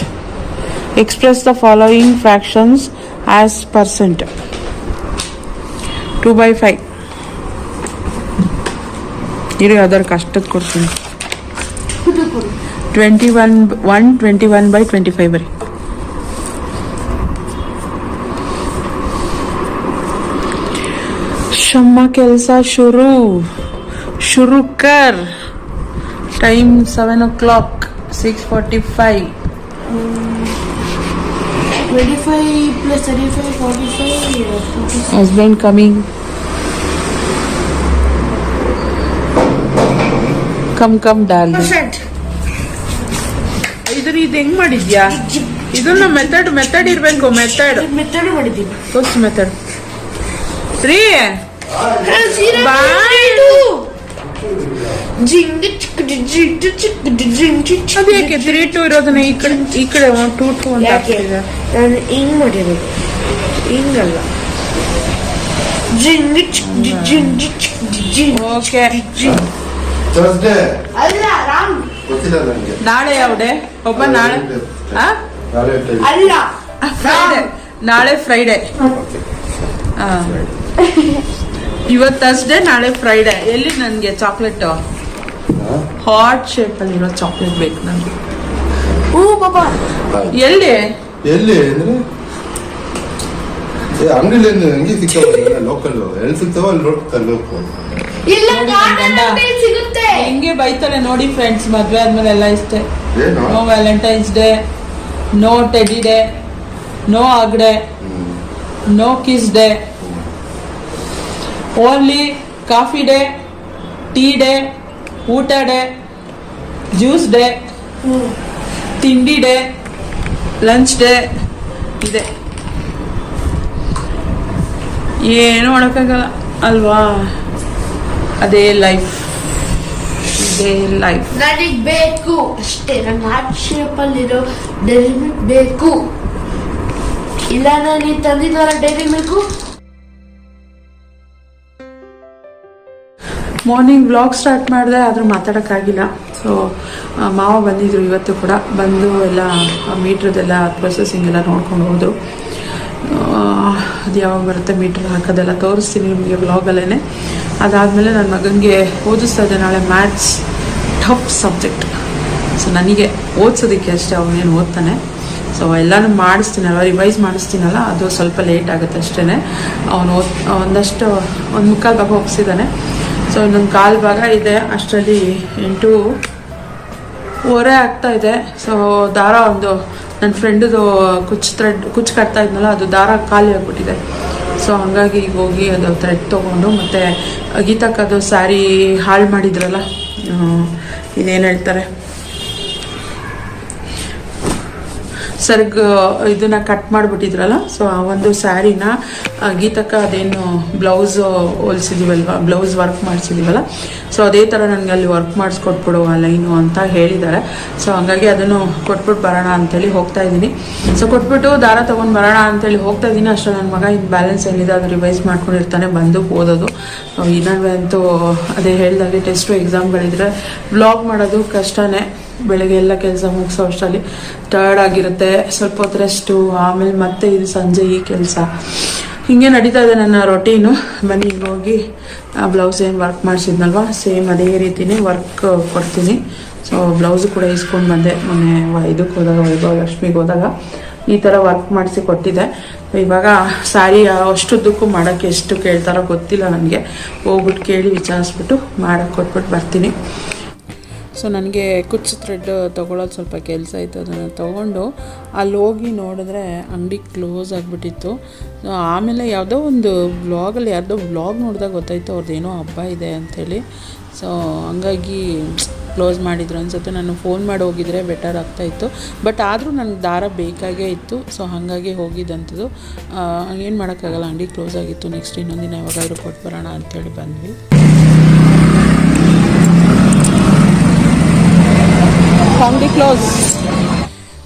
express the following fractions as percent two by five ಇರು ಯಾವ್ದಾರು ಕಷ್ಟದ ಕೊಡ್ತೀನಿ twenty one one twenty one by twenty five ಬರೀ ಶಮ್ಮ ಕೆಲಸ ಶುರು ಶುರು ಕರ್ Time seven o'clock six forty five 25 plus 35, 45, yeah, 46. Husband coming come come doll percent. ಇದ್ರ ಇದು ಹೆಂಗ್ ಮಾಡಿದ್ಯಾ ಇದನ್ನ ಮೆಥಡ್ ಮೆಥಡ್ ಇರ್ಬೇಕು ಮೆಥಡ್ ಮೆತ್ತನೆ ಮಾಡಿದ್ದೀನಿ ತೋರ್ಸು ಮೆಥಡ್ ರೀ ಜಿಂಗ್ ಚಿಕ್ಕ ಜಿಂಗ್ ಚಿಕ್ಕ ಜಿಂಗ್ ಅದು ಯಾಕೆ ತ್ರೀ ಟು ಇರೋದನ್ನ ಈ ಕಡೆ ಈ ಕಡೆ ಟೂ ಟು ಅಂತ ಯಾಕೆ ಹಾಕ್ತಿದ್ಯಾ? ನಾನು ಹಿಂಗ್ ಮಾಡಿರೋದು ಹಿಂಗಲ್ಲ ಜಿಂಗ್ ಚಿಕ್ಕ ಜಿಂಗ್ ಚಿಕ್ಕ ಜಿಂಗ್ ಓಕೆ ಥರ್ಸ್ಡೇ ಅಲ್ಲ ರಾಮ್ ಗೊತ್ತಿಲ್ಲ ನನಗೆ ನಾಳೆ ಯಾವ್ಡೆ ಒಬ್ಬ ನಾಳೆ ಆ? ನಾಳೆ ಟೈಮ್ ಅಲ್ಲ ಫ್ರೈಡೆ ನಾಳೆ ಫ್ರೈಡೆ ಇವತ್ತು ಥರ್ಸ್ಡೇ ನಾಳೆ ಫ್ರೈಡೆ ಎಲ್ಲಿ ನನಗೆ ಚಾಕ್ಲೇಟು ಹಾಟ್ ಶೇಪಲ್ಲಿರೋ ಚಾಕ್ಲೇಟ್ ಬೇಕು ನನಗೆ ಓ ಬಾಬಾ ಎಲ್ಲಿ? ಎಲ್ಲಿ ಅಂದ್ರೆ? ಏ ಅಂಗಡಿಲಿ ಏನು ಹಂಗೆ ಸಿಗ್ತಾವ ಲೋಕಲ್ ಎಲ್ಲಿ ಸಿಗ್ತಾವ ಅಲ್ಲಿ ನೋಡ್ತಾರೆ ಲೋಕಲ್ ಇಲ್ಲ ಗಂಡ. ಸಿಗುತ್ತೆ? ಹೆಂಗೆ ಬೈತಾಳೆ ನೋಡಿ ಫ್ರೆಂಡ್ಸ್ ಮದ್ವೆ ಆದ್ಮೇಲೆ ಎಲ್ಲ ಇಷ್ಟೇ. ಏನು? No Valentine's day no teddy day no ಅಗ್ಡೆ no kiss day only coffee day tea day ಊಟ ಡೇ, ಜ್ಯೂಸ್ ಡೇ, ತಿಂಡಿ ಡೇ, ಲಂಚ್ ಡೇ, ಇದೆ. ಏನು ಮಾಡೋಕ್ಕಾಗಲ್ಲ. ಅಲ್ವಾ? ಅದೇ ಲೈಫ್. ಇದೇ ಲೈಫ್. ನನಗೆ ಬೇಕು. ಅಷ್ಟೇ ನಂಗೆ ಹಾರ್ಟ್ ಶೇಪ್ ಅಲ್ಲಿರೋ ಡೈರಿ ಮಿಲ್ಕ್ ಬೇಕು. ಇಲ್ಲ, ನಾನು ತಂದಿದ್ದಾರ Dairy Milk? Morning blog start ಮಾಡಿದೆ, ಆದರೂ ಮಾತಾಡೋಕ್ಕಾಗಿಲ್ಲ. ಸೊ ಮಾವ ಬಂದಿದ್ರು ಇವತ್ತು ಕೂಡ. ಬಂದು ಎಲ್ಲ ಮೀಟ್ರದೆಲ್ಲ ಪ್ರೊಸೆಸಿಂಗ್ ಎಲ್ಲ ನೋಡ್ಕೊಂಡು ಹೋದರು. ಅದು ಯಾವಾಗ ಬರುತ್ತೆ ಮೀಟ್ರ್ ಹಾಕೋದೆಲ್ಲ ತೋರಿಸ್ತೀನಿ ನಿಮಗೆ ಬ್ಲಾಗಲ್ಲೇ ಅದಾದಮೇಲೆ ನನ್ನ ಮಗನಿಗೆ ಓದಿಸ್ತಾ ಇದ್ದೆ ನಾಳೆ ಮ್ಯಾಥ್ಸ್ ಟಫ್ ಸಬ್ಜೆಕ್ಟ್ ಸೊ ನನಗೆ ಓದಿಸೋದಕ್ಕೆ ಅಷ್ಟೇ ಅವನೇನು ಓದ್ತಾನೆ. ಸೊ ಎಲ್ಲನೂ ಮಾಡಿಸ್ತೀನಲ್ವ ರಿವೈಸ್ ಮಾಡಿಸ್ತೀನಲ್ಲ, ಅದು ಸ್ವಲ್ಪ ಲೇಟ್ ಆಗುತ್ತೆ ಅಷ್ಟೇ ಅವನು ಓದ್, ಒಂದಷ್ಟು, ಒಂದು ಮುಕ್ಕಾಲು ಭಾಗ ಸೊ ನನ್ನ ಕಾಲು ಭಾಗ ಇದೆ. ಅಷ್ಟರಲ್ಲಿ ಎಂಟು ಓರೆ ಆಗ್ತಾ ಇದೆ. ಸೊ ದಾರ ಒಂದು ನನ್ನ ಫ್ರೆಂಡದು ಕುಚ್ ಥ್ರೆಡ್ ಕುಚ್ ಕಟ್ತಾ ಇದ್ನಲ್ಲ, ಅದು ದಾರ ಖಾಲಿ ಆಗಿಬಿಟ್ಟಿದೆ. ಸೊ ಹಂಗಾಗಿ ಈಗ ಹೋಗಿ ಅದು ಥ್ರೆಡ್ ತೊಗೊಂಡು ಮತ್ತು ಗೀತಕ್ಕದು ಸ್ಯಾರಿ ಹಾಳು ಮಾಡಿದ್ರಲ್ಲ ಇದೇನು ಹೇಳ್ತಾರೆ? ಸರ್ಗ್ ಇದನ್ನ ಕಟ್ ಮಾಡಿಬಿಟ್ಟಿದ್ರಲ್ಲ? ಸೊ ಆ ಒಂದು ಸ್ಯಾರಿನ ಗೀತಕ್ಕ ಅದೇನು ಬ್ಲೌಸ್ ಹೊಲ್ಸಿದೀವಲ್ವ? ಬ್ಲೌಸ್ ವರ್ಕ್ ಮಾಡಿಸಿದೀವಲ್ಲ? ಸೊ ಅದೇ ಥರ ನನಗೆ ಅಲ್ಲಿ ವರ್ಕ್ ಮಾಡಿಸ್ಕೊಟ್ಬಿಡು, ಆ ಲೈನು ಅಂತ ಹೇಳಿದ್ದಾರೆ. ಸೊ ಹಂಗಾಗಿ ಅದನ್ನು ಕೊಟ್ಬಿಟ್ಟು ಬರೋಣ ಅಂತೇಳಿ ಹೋಗ್ತಾ ಇದ್ದೀನಿ. ಸೊ ಕೊಟ್ಬಿಟ್ಟು ದಾರ ತೊಗೊಂಡು ಬರೋಣ ಅಂತೇಳಿ ಹೋಗ್ತಾ ಇದ್ದೀನಿ. ಅಷ್ಟೇ ನನ್ನ ಮಗ ಇನ್ನು ಬ್ಯಾಲೆನ್ಸ್ ಏನಿದೆ ಅದು ರಿವೈಸ್ ಮಾಡ್ಕೊಂಡಿರ್ತಾನೆ, ಬಂದು ಓದೋದು. ಇನ್ನೊಂದು ಅಂತೂ ಅದೇ ಹೇಳಿದಾಗೆ ಟೆಸ್ಟು ಎಕ್ಸಾಮ್ಗಳಿದ್ರೆ ಬ್ಲಾಗ್ ಮಾಡೋದು ಕಷ್ಟನೇ. ಬೆಳಗ್ಗೆ ಎಲ್ಲ ಕೆಲಸ ಮುಗಿಸೋ ಅಷ್ಟರಲ್ಲಿ ಟರ್ಡ್ ಆಗಿರುತ್ತೆ. ಸ್ವಲ್ಪ ಹೊತ್ತು ರೆಸ್ಟು ಆಮೇಲೆ ಮತ್ತೆ ಇದು ಸಂಜೆ ಈ ಕೆಲಸ. ಹೀಗೆ ನಡೀತಾ ಇದೆ ನನ್ನ ರೊಟೀನು ಮನೆಗೆ ಹೋಗಿ, ಆ ಬ್ಲೌಸ್ ಏನು ವರ್ಕ್ ಮಾಡಿಸಿದ್ನಲ್ವ? ಸೇಮ್ ಅದೇ ರೀತಿನೇ ವರ್ಕ್ ಕೊಡ್ತೀನಿ. ಸೊ ಬ್ಲೌಸ್ ಕೂಡ ಇಸ್ಕೊಂಡು ಬಂದೆ ಮೊನ್ನೆ ವ- ಇದಕ್ಕೆ ಹೋದಾಗ ವೈಭವ ಲಕ್ಷ್ಮಿಗೆ ಹೋದಾಗ. ಈ ಥರ ವರ್ಕ್ ಮಾಡಿಸಿ ಕೊಟ್ಟಿದ್ದೆ. ಇವಾಗ ಸ್ಯಾರಿ ಅಷ್ಟುದ್ದಕ್ಕೂ ಮಾಡೋಕ್ಕೆ ಎಷ್ಟು ಕೇಳ್ತಾರೋ ಗೊತ್ತಿಲ್ಲ ನನಗೆ. ಹೋಗ್ಬಿಟ್ಟು ಕೇಳಿ ವಿಚಾರಿಸ್ಬಿಟ್ಟು ಮಾಡೋಕ್ಕೆ ಕೊಟ್ಬಿಟ್ಟು ಬರ್ತೀನಿ. ಸೊ ನನಗೆ ಕುಚ್ ಥ್ರೆಡ್ ತೊಗೊಳೋದು ಸ್ವಲ್ಪ ಕೆಲಸ ಇತ್ತು ಅದನ್ನು ತೊಗೊಂಡು ಅಲ್ಲಿ ಹೋಗಿ ನೋಡಿದ್ರೆ ಅಂಗಡಿ ಕ್ಲೋಸ್ ಆಗಿಬಿಟ್ಟಿತ್ತು. ಆಮೇಲೆ ಯಾವುದೋ ಒಂದು ಬ್ಲಾಗಲ್ಲಿ ಯಾರ್ದೋ ಬ್ಲಾಗ್ ನೋಡಿದಾಗ ಗೊತ್ತಾಯಿತು ಅವ್ರದ್ದು ಏನೋ ಹಬ್ಬ ಇದೆ ಅಂಥೇಳಿ. ಸೊ ಹಂಗಾಗಿ ಕ್ಲೋಸ್ ಮಾಡಿದ್ರು ಅನ್ಸುತ್ತೆ. ನಾನು ಫೋನ್ ಮಾಡಿ ಹೋಗಿದ್ರೆ ಬೆಟರ್ ಆಗ್ತಾಯಿತ್ತು ಬಟ್ ಆದರೂ ನನಗೆ ದಾರ ಬೇಕಾಗೇ ಇತ್ತು. ಸೊ ಹಾಗಾಗಿ ಹೋಗಿದ್ದಂಥದ್ದು. ಏನು ಮಾಡೋಕ್ಕಾಗಲ್ಲ, ಅಂಗಡಿ ಕ್ಲೋಸ್ ಆಗಿತ್ತು. ನೆಕ್ಸ್ಟ್ ಇನ್ನೊಂದಿನ ಯಾವಾಗಾದರೂ ಕೊಟ್ಟು ಬರೋಣ ಅಂಥೇಳಿ ಬಂದ್ವಿ. ಅಂಗಡಿ ಕ್ಲೋಸ್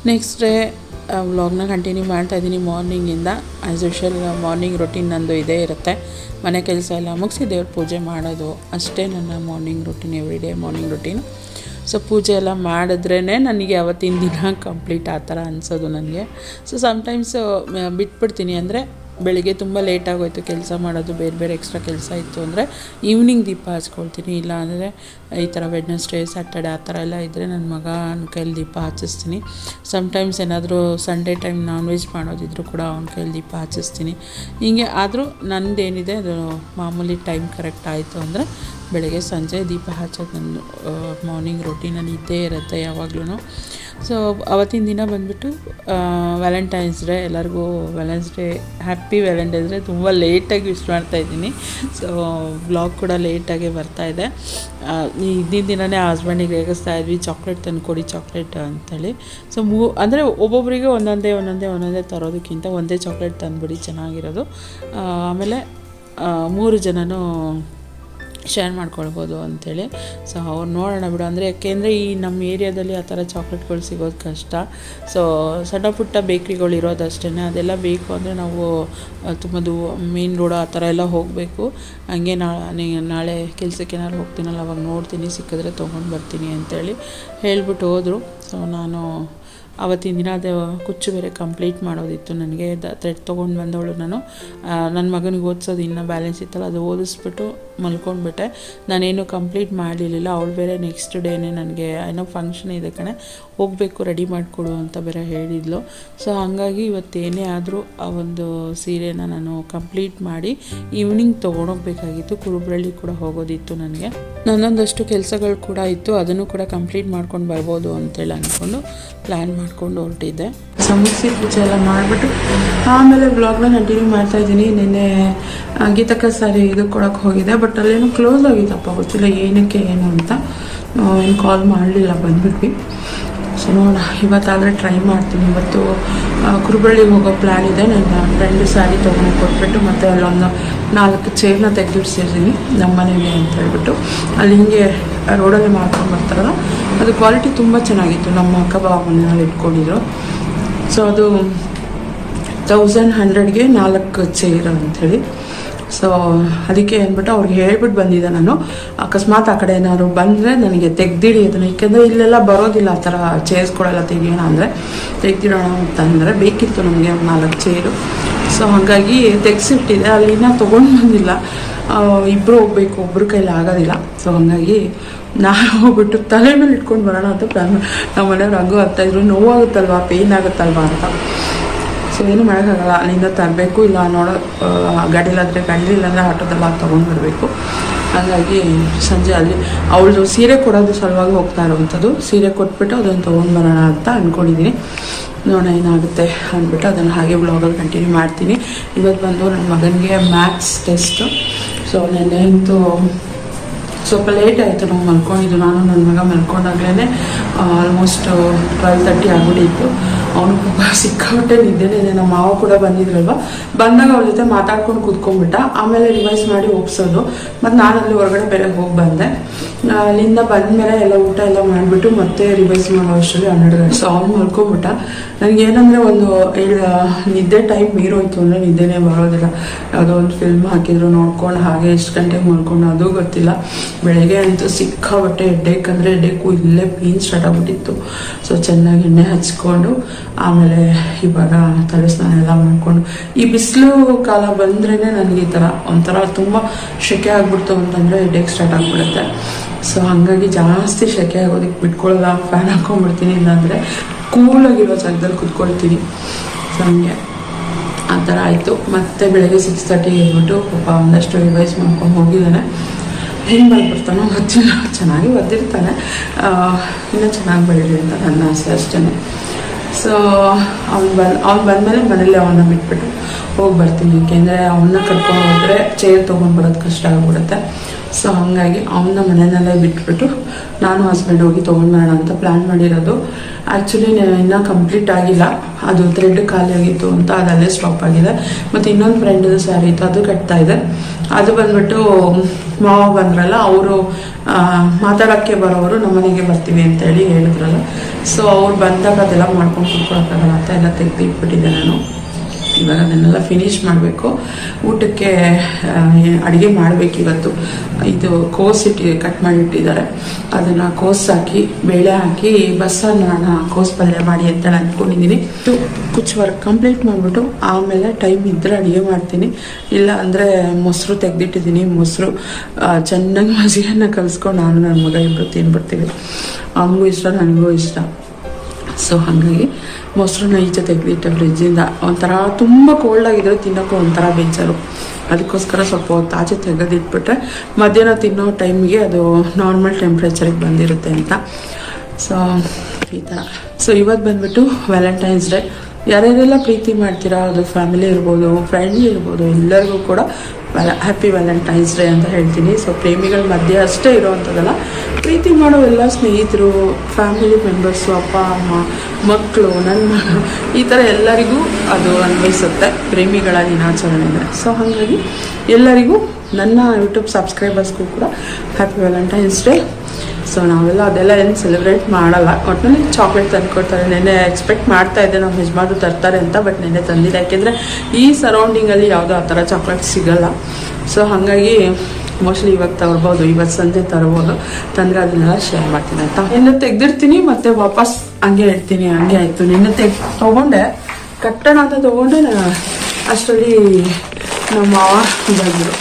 ನೆಕ್ಸ್ಟ್ ಡೇ ವ್ಲಾಗ್ನ ಕಂಟಿನ್ಯೂ ಮಾಡ್ತಾ ಇದ್ದೀನಿ ಮಾರ್ನಿಂಗಿಂದ ಆ್ಯಸ್ ಯೂಶಲ್ ಮಾರ್ನಿಂಗ್ ರೊಟೀನ್ ನಂದು ಇದೇ ಇರುತ್ತೆ. ಮನೆ ಕೆಲಸ ಎಲ್ಲ ಮುಗಿಸಿ ದೇವ್ರ ಪೂಜೆ ಮಾಡೋದು ಅಷ್ಟೇ ನನ್ನ morning routine every day morning routine so ಪೂಜೆ ಎಲ್ಲ ಮಾಡಿದ್ರೇ ನನಗೆ ಅವತ್ತಿನ ದಿನ ಕಂಪ್ಲೀಟ್ ಆ ಥರ ಅನಿಸೋದು ನನಗೆ. ಸೊ ಸಮ್ಟೈಮ್ಸ್ ಬಿಟ್ಬಿಡ್ತೀನಿ. ಅಂದರೆ ಬೆಳಿಗ್ಗೆ ತುಂಬ ಲೇಟ್ ಆಗೋಯ್ತು. ಕೆಲಸ ಮಾಡೋದು ಬೇರೆ ಬೇರೆ ಎಕ್ಸ್ಟ್ರಾ ಕೆಲಸ ಇತ್ತು ಅಂದರೆ ಈವ್ನಿಂಗ್ ದೀಪ ಹಚ್ಕೊಳ್ತೀನಿ. ಇಲ್ಲ ಅಂದರೆ ಈ ಥರ ವೆಡ್ನೆಸ್ಡೇ ಸ್ಯಾಟರ್ಡೆ ಆ ಥರ ಎಲ್ಲ ಇದ್ದರೆ ನನ್ನ ಮಗನ ಕೈಲಿ ದೀಪ ಹಚ್ಚಿಸ್ತೀನಿ. ಸಮ್ಟೈಮ್ಸ್ ಏನಾದರೂ ಸಂಡೇ ಟೈಮ್ ನಾನ್ ವೆಜ್ ಮಾಡೋದಿದ್ರು ಕೂಡ ಅವ್ನ ಕೈಲಿ ದೀಪ ಹಚ್ಚಿಸ್ತೀನಿ. ಹೀಗೆ ಆದರೂ ನಂದೇನಿದೆ ಅದು ಮಾಮೂಲಿ ಟೈಮ್ ಕರೆಕ್ಟ್ ಆಯಿತು ಅಂದರೆ ಬೆಳಗ್ಗೆ ಸಂಜೆ ದೀಪ ಹಚ್ಚೋದು ನನ್ನ ಮಾರ್ನಿಂಗ್ ರೊಟೀನಲ್ಲಿ ಇದ್ದೇ ಇರುತ್ತೆ ಯಾವಾಗ್ಲೂ ಸೊ ಅವತ್ತಿನ ದಿನ ಬಂದುಬಿಟ್ಟು ವ್ಯಾಲೆಂಟೈನ್ಸ್ ಡೇ ಎಲ್ಲರಿಗೂ Valentine's day happy Valentine's day ತುಂಬ ಲೇಟಾಗಿ ವಿಶ್ ಮಾಡ್ತಾ ಇದ್ದೀನಿ. ಸೊ ಬ್ಲಾಗ್ ಕೂಡ ಲೇಟಾಗೆ ಬರ್ತಾ ಇದೆ. ಆ, ಈ ಹಿಂದಿನ ದಿನವೇ ಹಸ್ಬೆಂಡಿಗೆ ರೇಗಿಸ್ತಾ ಇದ್ವಿ? ಚಾಕ್ಲೇಟ್ ತಂದು ಕೊಡಿ ಚಾಕ್ಲೇಟ್ ಅಂತೇಳಿ. ಸೊ ಮೂ ಅಂದರೆ ಒಬ್ಬೊಬ್ಬರಿಗೆ ಒಂದೊಂದೇ ಒಂದೊಂದೇ ಒಂದೊಂದೇ ತರೋದಕ್ಕಿಂತ ಒಂದೇ ಚಾಕ್ಲೇಟ್ ತಂದುಬಿಡಿ ಚೆನ್ನಾಗಿರೋದು. ಆಮೇಲೆ ಮೂರು ಜನನೂ ಶೇರ್ ಮಾಡ್ಕೊಳ್ಬೋದು ಅಂಥೇಳಿ ಸೊ ಅವ್ರು ನೋಡೋಣ ಬಿಡು. ಅಂದರೆ ಯಾಕೆಂದರೆ ಈ ನಮ್ಮ ಏರಿಯಾದಲ್ಲಿ ಆ ಥರ ಚಾಕ್ಲೇಟ್ಗಳು ಸಿಗೋದು ಕಷ್ಟ. ಸೊ ಸಣ್ಣ ಪುಟ್ಟ ಬೇಕ್ರಿಗಳು ಇರೋದಷ್ಟೇ ಅದೆಲ್ಲ ಬೇಕು ಅಂದರೆ ನಾವು ತುಂಬ ದೂ, ಮೇನ್ ರೋಡ್ ಆ ಥರ ಎಲ್ಲ ಹೋಗಬೇಕು. ಹಂಗೆ ನಾಳೆ ಕೆಲಸಕ್ಕೆ ಏನಾದ್ರು ಹೋಗ್ತೀನಲ್ಲ, ಅವಾಗ ನೋಡ್ತೀನಿ. ಸಿಕ್ಕಿದ್ರೆ ತೊಗೊಂಡು ಬರ್ತೀನಿ ಅಂತೇಳಿ ಹೇಳ್ಬಿಟ್ಟು ಹೋದರು. ಸೊ ನಾನು ಅವತ್ತಿನ ದಿನ ಅದು ಕುಚ್ಚು ಬೇರೆ ಕಂಪ್ಲೀಟ್ ಮಾಡೋದಿತ್ತು ನನಗೆ. ಥ್ರೆಡ್ ತೊಗೊಂಡು ಬಂದವಳು ನಾನು. ನನ್ನ ಮಗನಿಗೆ ಓದಿಸೋದು ಇನ್ನೂ ಬ್ಯಾಲೆನ್ಸ್ ಇತ್ತಲ್ಲ, ಅದು ಓದಿಸ್ಬಿಟ್ಟು ಮಲ್ಕೊಂಡ್ಬಿಟ್ಟೆ. ನಾನೇನು ಕಂಪ್ಲೀಟ್ ಮಾಡಲಿಲ್ಲ. ಅವಳು ಬೇರೆ ನೆಕ್ಸ್ಟ್ ಡೇನೇ ನನಗೆ ಏನೋ ಫಂಕ್ಷನ್ ಇದೆ ಕಣೆ. ಹೋಗಬೇಕು ರೆಡಿ ಮಾಡಿಕೊಡು ಅಂತ ಬೇರೆ ಹೇಳಿದ್ಲು. ಸೊ ಹಾಗಾಗಿ ಇವತ್ತೇನೇ ಆದರೂ ಆ ಒಂದು ಸೀರೆನ ನಾನು ಕಂಪ್ಲೀಟ್ ಮಾಡಿ ಈವ್ನಿಂಗ್ ತೊಗೊಂಡೋಗ್ಬೇಕಾಗಿತ್ತು. ಕುರುಬ್ರಳ್ಳಿ ಕೂಡ ಹೋಗೋದಿತ್ತು ನನಗೆ. ನನ್ನೊಂದಷ್ಟು ಕೆಲಸಗಳು ಕೂಡ ಇತ್ತು. ಅದನ್ನು ಕೂಡ ಕಂಪ್ಲೀಟ್ ಮಾಡ್ಕೊಂಡು ಬರ್ಬೋದು ಅಂತೇಳಿ ಅಂದ್ಕೊಂಡು ಪ್ಲ್ಯಾನ್ ಮಾಡ್ಕೊಂಡು ಹೊರಟಿದ್ದೆ. ಸಮಸ್ಯೆ ಪೂಜೆ ಎಲ್ಲ ಮಾಡಿಬಿಟ್ಟು ಆಮೇಲೆ ಬ್ಲಾಗ್ನ ಕಂಟಿನ್ಯೂ ಮಾಡ್ತಾ ಇದ್ದೀನಿ. ನಿನ್ನೆ ಗೀತಕ್ಕ ಸಾರಿ ಇದು ಕೊಡೋಕೆ ಹೋಗಿದ್ದೆ ಬಟ್ ಅಲ್ಲೇನೋ ಕ್ಲೋಸ್ ಆಗಿತ್ತಪ್ಪ, ಗೊತ್ತಿಲ್ಲ ಏನಕ್ಕೆ ಏನು ಅಂತ. ಏನು ಕಾಲ್ ಮಾಡಲಿಲ್ಲ, ಬಂದ್ಬಿಟ್ವಿ. ಸೊ ನೋಡೋಣ. ಇವತ್ತಾದರೆ ಟ್ರೈ ಮಾಡ್ತೀನಿ. ಇವತ್ತು ಕುರುಬಳ್ಳಿಗೆ ಹೋಗೋ ಪ್ಲ್ಯಾನ್ ಇದೆ. ನನ್ನ ಫ್ರೆಂಡ್ ಸ್ಯಾರಿ ತೊಗೊಂಡು ಕೊಟ್ಬಿಟ್ಟು ಮತ್ತು ಅಲ್ಲೊಂದು ನಾಲ್ಕು ಚೇರ್ನ ತೆಗೆದಿಡ್ಸಿದ್ದೀನಿ ನಮ್ಮ ಮನೆಗೆ ಅಂತ ಹೇಳ್ಬಿಟ್ಟು. ಅಲ್ಲಿ ಹಿಂಗೆ ರೋಡಲ್ಲಿ ಮಾಡ್ಕೊಂಡು ಬರ್ತಾರಲ್ಲ, ಅದು ಕ್ವಾಲಿಟಿ ತುಂಬ ಚೆನ್ನಾಗಿತ್ತು. ನಮ್ಮ ಅಕ್ಕ ಮನೆಯಲ್ಲಿ ಇಟ್ಕೊಂಡಿದ್ರು. ಸೊ ಅದು ತೌಸಂಡ್ ಹಂಡ್ರೆಡ್ಗೆ ನಾಲ್ಕು ಚೇರ್ ಅಂಥೇಳಿ ಸೊ ಅದಕ್ಕೆ ಅಂದ್ಬಿಟ್ಟು ಅವ್ರಿಗೆ ಹೇಳ್ಬಿಟ್ಟು ಬಂದಿದ್ದೆ ನಾನು. ಅಕಸ್ಮಾತ್ ಆ ಕಡೆ ಏನಾದ್ರು ಬಂದರೆ ನನಗೆ ತೆಗ್ದಿಡಿ ಅದನ್ನು. ಏಕೆಂದರೆ ಇಲ್ಲೆಲ್ಲ ಬರೋದಿಲ್ಲ ಆ ಥರ ಚೇರ್ಸ್ಗಳೆಲ್ಲ ತೆಗಿಯೋಣ ಅಂದರೆ. ತೆಗ್ದಿಡೋಣ ಅಂತಂದರೆ ಬೇಕಿತ್ತು ನಮಗೆ ಒಂದು ನಾಲ್ಕು ಚೇರು ಸೊ ಹಾಗಾಗಿ ತೆಗ್ಸಿಟ್ಟಿದೆ ಅಲ್ಲಿನ ತೊಗೊಂಡು ಬಂದಿಲ್ಲ. ಇಬ್ಬರು ಹೋಗ್ಬೇಕು. ಒಬ್ಬರ ಕೈಲಿ ಆಗೋದಿಲ್ಲ. ಸೊ ಹಾಗಾಗಿ ನಾನು ಹೋಗ್ಬಿಟ್ಟು ತಲೆ ಮೇಲೆ ಇಟ್ಕೊಂಡು ಬರೋಣ ಅಂತ ಪ್ಲ್ಯಾನ್ ನಮ್ಮ ಮನೆಯವ್ರು ಹಂಗೂ ಆಗ್ತಾಯಿದ್ರು ನೋವಾಗುತ್ತಲ್ವಾ? ಪೇಯ್ನ್ ಆಗುತ್ತಲ್ವಾ ಅಂತ. ಸೊ ಏನು ಮಾಡೋಕ್ಕಾಗಲ್ಲ ಅಲ್ಲಿಂದ ತರಬೇಕು, ಇಲ್ಲ ನೋಡೋ ಗಾಡಿಲಾದರೆ ಗಾಡಿ ಇಲ್ಲಾಂದರೆ ಆಟೋದಲ್ಲ ತೊಗೊಂಡು ಬರಬೇಕು. ಹಾಗಾಗಿ ಸಂಜೆ ಅಲ್ಲಿ ಅವಳು ಸೀರೆ ಕೊಡೋದು ಸಲುವಾಗಿ ಹೋಗ್ತಾ ಇರೋವಂಥದ್ದು. ಸೀರೆ ಕೊಟ್ಬಿಟ್ಟು ಅದನ್ನು ತೊಗೊಂಡು ಬರೋಣ ಅಂತ ಅಂದ್ಕೊಂಡಿದ್ದೀನಿ ನೋಡೋಣ ಏನಾಗುತ್ತೆ ಅಂದ್ಬಿಟ್ಟು ಅದನ್ನು ಹಾಗೆ ಬ್ಲಾಗಲ್ಲಿ ಕಂಟಿನ್ಯೂ ಮಾಡ್ತೀನಿ. ಇವತ್ತು ಬಂದು ನನ್ನ ಮಗನಿಗೆ ಮ್ಯಾಥ್ಸ್ ಟೆಸ್ಟು ಸೊ ನೆನ್ನೆ ಅಂತೂ ಸ್ವಲ್ಪ ಲೇಟ್ ಆಯಿತು ನಾವು ಮಲ್ಕೊಂಡಿದ್ದು. ನಾನು ನನ್ನ ಮಗ ಮಲ್ಕೊಂಡಾಗಲೇ ಆಲ್ಮೋಸ್ಟ್ ಟ್ವೆಲ್ ತರ್ಟಿ ಆಗ್ಬಿಟ್ಟಿತ್ತು. ಅವನು ಸಿಕ್ಕಾಬಿಟ್ಟೆ ನಿದ್ದೆನೇ ನಮ್ಮ ಮಾವ ಕೂಡ ಬಂದಿದ್ರಲ್ವ? ಬಂದಾಗ ಅವ್ರ ಜೊತೆ ಮಾತಾಡ್ಕೊಂಡು ಕೂತ್ಕೊಂಡ್ಬಿಟ್ಟ. ಆಮೇಲೆ ರಿವೈಸ್ ಮಾಡಿ ಒಪ್ಸೋದು. ಮತ್ತು ನಾನು ಅಲ್ಲಿ ಹೊರಗಡೆ ಬೇರೆ ಹೋಗಿ ಬಂದೆ. ಅಲ್ಲಿಂದ ಬಂದಮೇಲೆ ಎಲ್ಲ ಊಟ ಎಲ್ಲ ಮಾಡಿಬಿಟ್ಟು ಮತ್ತೆ ರಿವೈಸ್ ಮಾಡೋ ಅಷ್ಟರಲ್ಲಿ ಹನ್ನೆರಡು ಗಂಟೆ. ಸೊ ಅವ್ನು ಮಲ್ಕೊಂಡ್ಬಿಟ್ಟ ನನಗೆ ಏನಂದರೆ ಒಂದು ನಿದ್ದೆ ಟೈಮ್ ಮೀರೋಯ್ತು ಅಂದರೆ ನಿದ್ದೆನೇ ಬರೋದಿಲ್ಲ. ಯಾವುದೋ ಒಂದು ಫಿಲ್ಮ್ ಹಾಕಿದ್ರು ನೋಡ್ಕೊಂಡು ಹಾಗೆ ಎಷ್ಟು ಗಂಟೆಗೆ ಮಲ್ಕೊಂಡು ಅದು ಗೊತ್ತಿಲ್ಲ. ಬೆಳಗ್ಗೆ ಅಂತೂ ಸಿಕ್ಕಾಬಟ್ಟೆ ಹೆಡ್ಡೇಕ್ ಅಂದರೆ ಇಲ್ಲೇ ಪೀನ್ ಸ್ಟಾರ್ಟ್ ಆಗ್ಬಿಟ್ಟಿತ್ತು. ಸೊ ಚೆನ್ನಾಗಿ ಎಣ್ಣೆ ಹಚ್ಕೊಂಡು ಆಮೇಲೆ ಇವಾಗ ತಲೆ ಸ್ನಾನ ಎಲ್ಲ ಮಾಡಿಕೊಂಡು, ಈ ಬಿಸಿಲು ಕಾಲ ಬಂದ್ರೇ ನನಗೆ ಈ ಥರ ಒಂಥರ ತುಂಬ ಶೆಕೆ ಆಗ್ಬಿಡ್ತು ಅಂತಂದರೆ ಹೆಡ್ಡೇಕ್ ಸ್ಟಾರ್ಟ್ ಆಗಿಬಿಡುತ್ತೆ. ಸೊ ಹಾಗಾಗಿ ಜಾಸ್ತಿ ಶೆಕೆ ಆಗೋದಕ್ಕೆ ಬಿಟ್ಕೊಳ್ಳಲ್ಲ ಫ್ಯಾನ್ ಹಾಕೊಂಡ್ಬಿಡ್ತೀನಿ, ಇಲ್ಲಾಂದರೆ ಕೂಲಾಗಿರೋ ಜಾಗದಲ್ಲಿ ಕುತ್ಕೊಳ್ತೀನಿ. ಸೊ ಹಂಗೆ. ಆ ಥರ ಆಯಿತು. ಮತ್ತೆ ಬೆಳಗ್ಗೆ ಸಿಕ್ಸ್ ತರ್ಟಿ ಹೇಳ್ಬಿಟ್ಟು ಪಾಪ ಒಂದಷ್ಟು ರಿವೈಸ್ ಮಾಡ್ಕೊಂಡು ಹೋಗಿದ್ದಾನೆ. ಹೆಂಗೆ ಬಂದ್ಬಿಡ್ತಾನೋ ಗೊತ್ತಿಲ್ಲ. ಚೆನ್ನಾಗಿ ಬರ್ತಿರ್ತಾನೆ ಇನ್ನೂ ಚೆನ್ನಾಗಿ ಬೆಳೀಲಿ ಅಂತ ನನ್ನ ಆಸೆ ಅಷ್ಟೇ ಸೊ ಅವ್ನು ಬಂದು, ಅವ್ನು ಬಂದಮೇಲೆ ಮನೇಲಿ ಅವನ್ನ ಬಿಟ್ಬಿಟ್ಟು ಹೋಗಿ ಬರ್ತೀನಿ. ಏಕೆಂದರೆ ಅವನ್ನ ಕರ್ಕೊಂಡು ಹೋದರೆ ಚೇರ್ ತೊಗೊಂಡು ಬರೋದು ಕಷ್ಟ ಆಗಿಬಿಡುತ್ತೆ. ಸೊ ಹಾಗಾಗಿ ಅವನ್ನ ಮನೆಯಲ್ಲೇ ಬಿಟ್ಬಿಟ್ಟು ನಾನು ಹಸ್ಬೆಂಡ್ ಹೋಗಿ ತೊಗೊಂಡು ಬರೋಣ ಅಂತ ಪ್ಲ್ಯಾನ್ ಮಾಡಿರೋದು. ಆ್ಯಕ್ಚುಲಿ ಇನ್ನೂ ಕಂಪ್ಲೀಟ್ ಆಗಿಲ್ಲ. ಅದು ಥ್ರೆಡ್ ಖಾಲಿ ಆಗಿತ್ತು ಅಂತ ಅದಲ್ಲೇ ಸ್ಟಾಪ್ ಆಗಿದೆ. ಮತ್ತು ಇನ್ನೊಂದು ಫ್ರೆಂಡದು ಸ್ಯಾರಿ ಇತ್ತು, ಅದು ಕಟ್ತಾ ಇದೆ. ಅದು ಬಂದ್ಬಿಟ್ಟು ಮಾವ ಬಂದ್ರಲ್ಲ, ಅವರು ಮಾತಾಡೋಕ್ಕೆ ಬರೋರು ನಮ್ಮನೆಗೆ ಬರ್ತೀವಿ ಅಂತೇಳಿ ಹೇಳಿದ್ರಲ್ಲ. ಸೊ ಅವ್ರು ಬಂದಾಗ ಅದೆಲ್ಲ ಮಾಡ್ಕೊಂಡು ಕುತ್ಕೊಳಕ್ಕಾಗಲ್ಲ ಅಂತ ಎಲ್ಲ ತೆಗೆದು ಇಟ್ಬಿಟ್ಟಿದ್ದೆ ನಾನು. ಇವಾಗ ಅದನ್ನೆಲ್ಲ ಫಿನಿಶ್ ಮಾಡಬೇಕು. ಊಟಕ್ಕೆ ಅಡುಗೆ ಮಾಡಬೇಕು ಇವತ್ತು. ಇದು ಕೋಸ್ ಇಟ್ಟು ಕಟ್ ಮಾಡಿಟ್ಟಿದ್ದಾರೆ. ಅದನ್ನು ಕೋಸ್ ಹಾಕಿ, ಬೇಳೆ ಹಾಕಿ, ಬಸ್ಸನ್ನ ಕೋಸ್ ಪಲ್ಯ ಮಾಡಿ ಅಂತ ಅಂದ್ಕೊಂಡಿದ್ದೀನಿ ಇದು ಕುಚ್ ವರ್ಕ್ ಕಂಪ್ಲೀಟ್ ಮಾಡಿಬಿಟ್ಟು ಆಮೇಲೆ ಟೈಮ್ ಇದ್ದರೆ ಅಡುಗೆ ಮಾಡ್ತೀನಿ. ಇಲ್ಲ ಅಂದರೆ ಮೊಸರು ತೆಗೆದಿಟ್ಟಿದ್ದೀನಿ. ಮೊಸರು ಚೆನ್ನಾಗಿ ಮಜ್ಜಿಗೆನ ಕಲಿಸ್ಕೊಂಡು ನಾನು ನನ್ನ ಮಗ ಇಬ್ಬರು ತಿನ್ಬಿಡ್ತೀವಿ. ಅವನಿಗೂ ಇಷ್ಟ, ನನಗೂ ಇಷ್ಟ. ಸೊ ಹಾಗಾಗಿ ಮೊಸರನ್ನ ಈಚೆ ತೆಗೆದಿಟ್ಟೆ ಫ್ರಿಜ್ಜಿಂದ ಒಂಥರ ತುಂಬ ಕೋಲ್ಡ್ ಆಗಿದ್ರೆ ತಿನ್ನೋಕ್ಕೂ ಒಂಥರ ಬೇಜಾರು. ಅದಕ್ಕೋಸ್ಕರ ಸ್ವಲ್ಪ ಹೊತ್ತು ಆಚೆ ತೆಗೆದಿಟ್ಬಿಟ್ರೆ ಮಧ್ಯಾಹ್ನ ತಿನ್ನೋ ಟೈಮಿಗೆ ಅದು ನಾರ್ಮಲ್ ಟೆಂಪ್ರೇಚರಿಗೆ ಬಂದಿರುತ್ತೆ ಅಂತ. ಸೊ ಈ ಥರ ಸೊ ಇವತ್ತು ಬಂದ್ಬಿಟ್ಟು ವ್ಯಾಲೆಂಟೈನ್ಸ್ ಡೇ ಯಾರ್ಯಾರೆಲ್ಲ ಪ್ರೀತಿ ಮಾಡ್ತೀರಾ, ಅದು ಫ್ಯಾಮಿಲಿ ಇರ್ಬೋದು ಫ್ರೆಂಡ್ ಇರ್ಬೋದು, ಎಲ್ಲರಿಗೂ ಕೂಡ ಹ್ಯಾಪಿ ವ್ಯಾಲೆಂಟೈನ್ಸ್ ಡೇ ಅಂತ ಹೇಳ್ತೀನಿ. ಸೊ ಪ್ರೇಮಿಗಳ ಮಧ್ಯೆ ಅಷ್ಟೇ ಇರೋವಂಥದ್ದಲ್ಲ ಪ್ರೀತಿ ಮಾಡೋ ಎಲ್ಲ ಸ್ನೇಹಿತರು ಫ್ಯಾಮಿಲಿ ಮೆಂಬರ್ಸು ಅಪ್ಪ, ಅಮ್ಮ ಮಕ್ಕಳು ನನ್ನ ಈ ಥರ ಎಲ್ಲರಿಗೂ ಅದು ಅನ್ವಯಿಸುತ್ತೆ, ಪ್ರೇಮಿಗಳ ದಿನಾಚರಣೆ ಅಂದರೆ. ಸೊ ಹಾಗಾಗಿ ಎಲ್ಲರಿಗೂ ನನ್ನ ಯೂಟ್ಯೂಬ್ ಸಬ್ಸ್ಕ್ರೈಬರ್ಸ್ಗೂ ಕೂಡ ಹ್ಯಾಪಿ ವ್ಯಾಲೆಂಟೈನ್ಸ್ ಡೇ ಸೊ ನಾವೆಲ್ಲ ಅದೆಲ್ಲ ಏನು ಸೆಲೆಬ್ರೇಟ್ ಮಾಡಲ್ಲ. ಒಟ್ಟಿನಲ್ಲಿ ಚಾಕ್ಲೇಟ್ ತಂದ್ಕೊಡ್ತಾರೆ. ನೆನ್ನೆ ಎಕ್ಸ್ಪೆಕ್ಟ್ ಮಾಡ್ತಾ ಇದ್ದೆ ನಮ್ಮ ಯಜಮಾನ್ರು ತರ್ತಾರೆ ಅಂತ ಬಟ್ ನೆನ್ನೆ ತಂದಿದ್ದೆ ಯಾಕೆಂದರೆ ಈ ಸರೌಂಡಿಂಗಲ್ಲಿ ಯಾವುದೋ ಆ ಥರ ಚಾಕ್ಲೇಟ್ ಸಿಗಲ್ಲ. ಸೊ ಹಾಗಾಗಿ ಮೋಸ್ಟ್ಲಿ ಇವಾಗ ತರ್ಬೋದು. ಇವತ್ತು ಸಂಜೆ ತರ್ಬೋದು. ತಂದರೆ ಅದನ್ನೆಲ್ಲ ಶೇರ್ ಮಾಡ್ತೀನಿ ಅಂತ ನಿನ್ನೆ ತೆಗ್ದಿರ್ತೀನಿ, ಮತ್ತೆ ವಾಪಸ್ ಹಂಗೆ ಇಡ್ತೀನಿ ಹಂಗೆ ಆಯಿತು. ನಿನ್ನೆ ತೆಗ್ ತೊಗೊಂಡೆ. ಕಟ್ಟಣ ಅಂತ ತೊಗೊಂಡೆ. ಅಷ್ಟರಲ್ಲಿ ನಮ್ಮ ಮಾವ ಬಂದರು.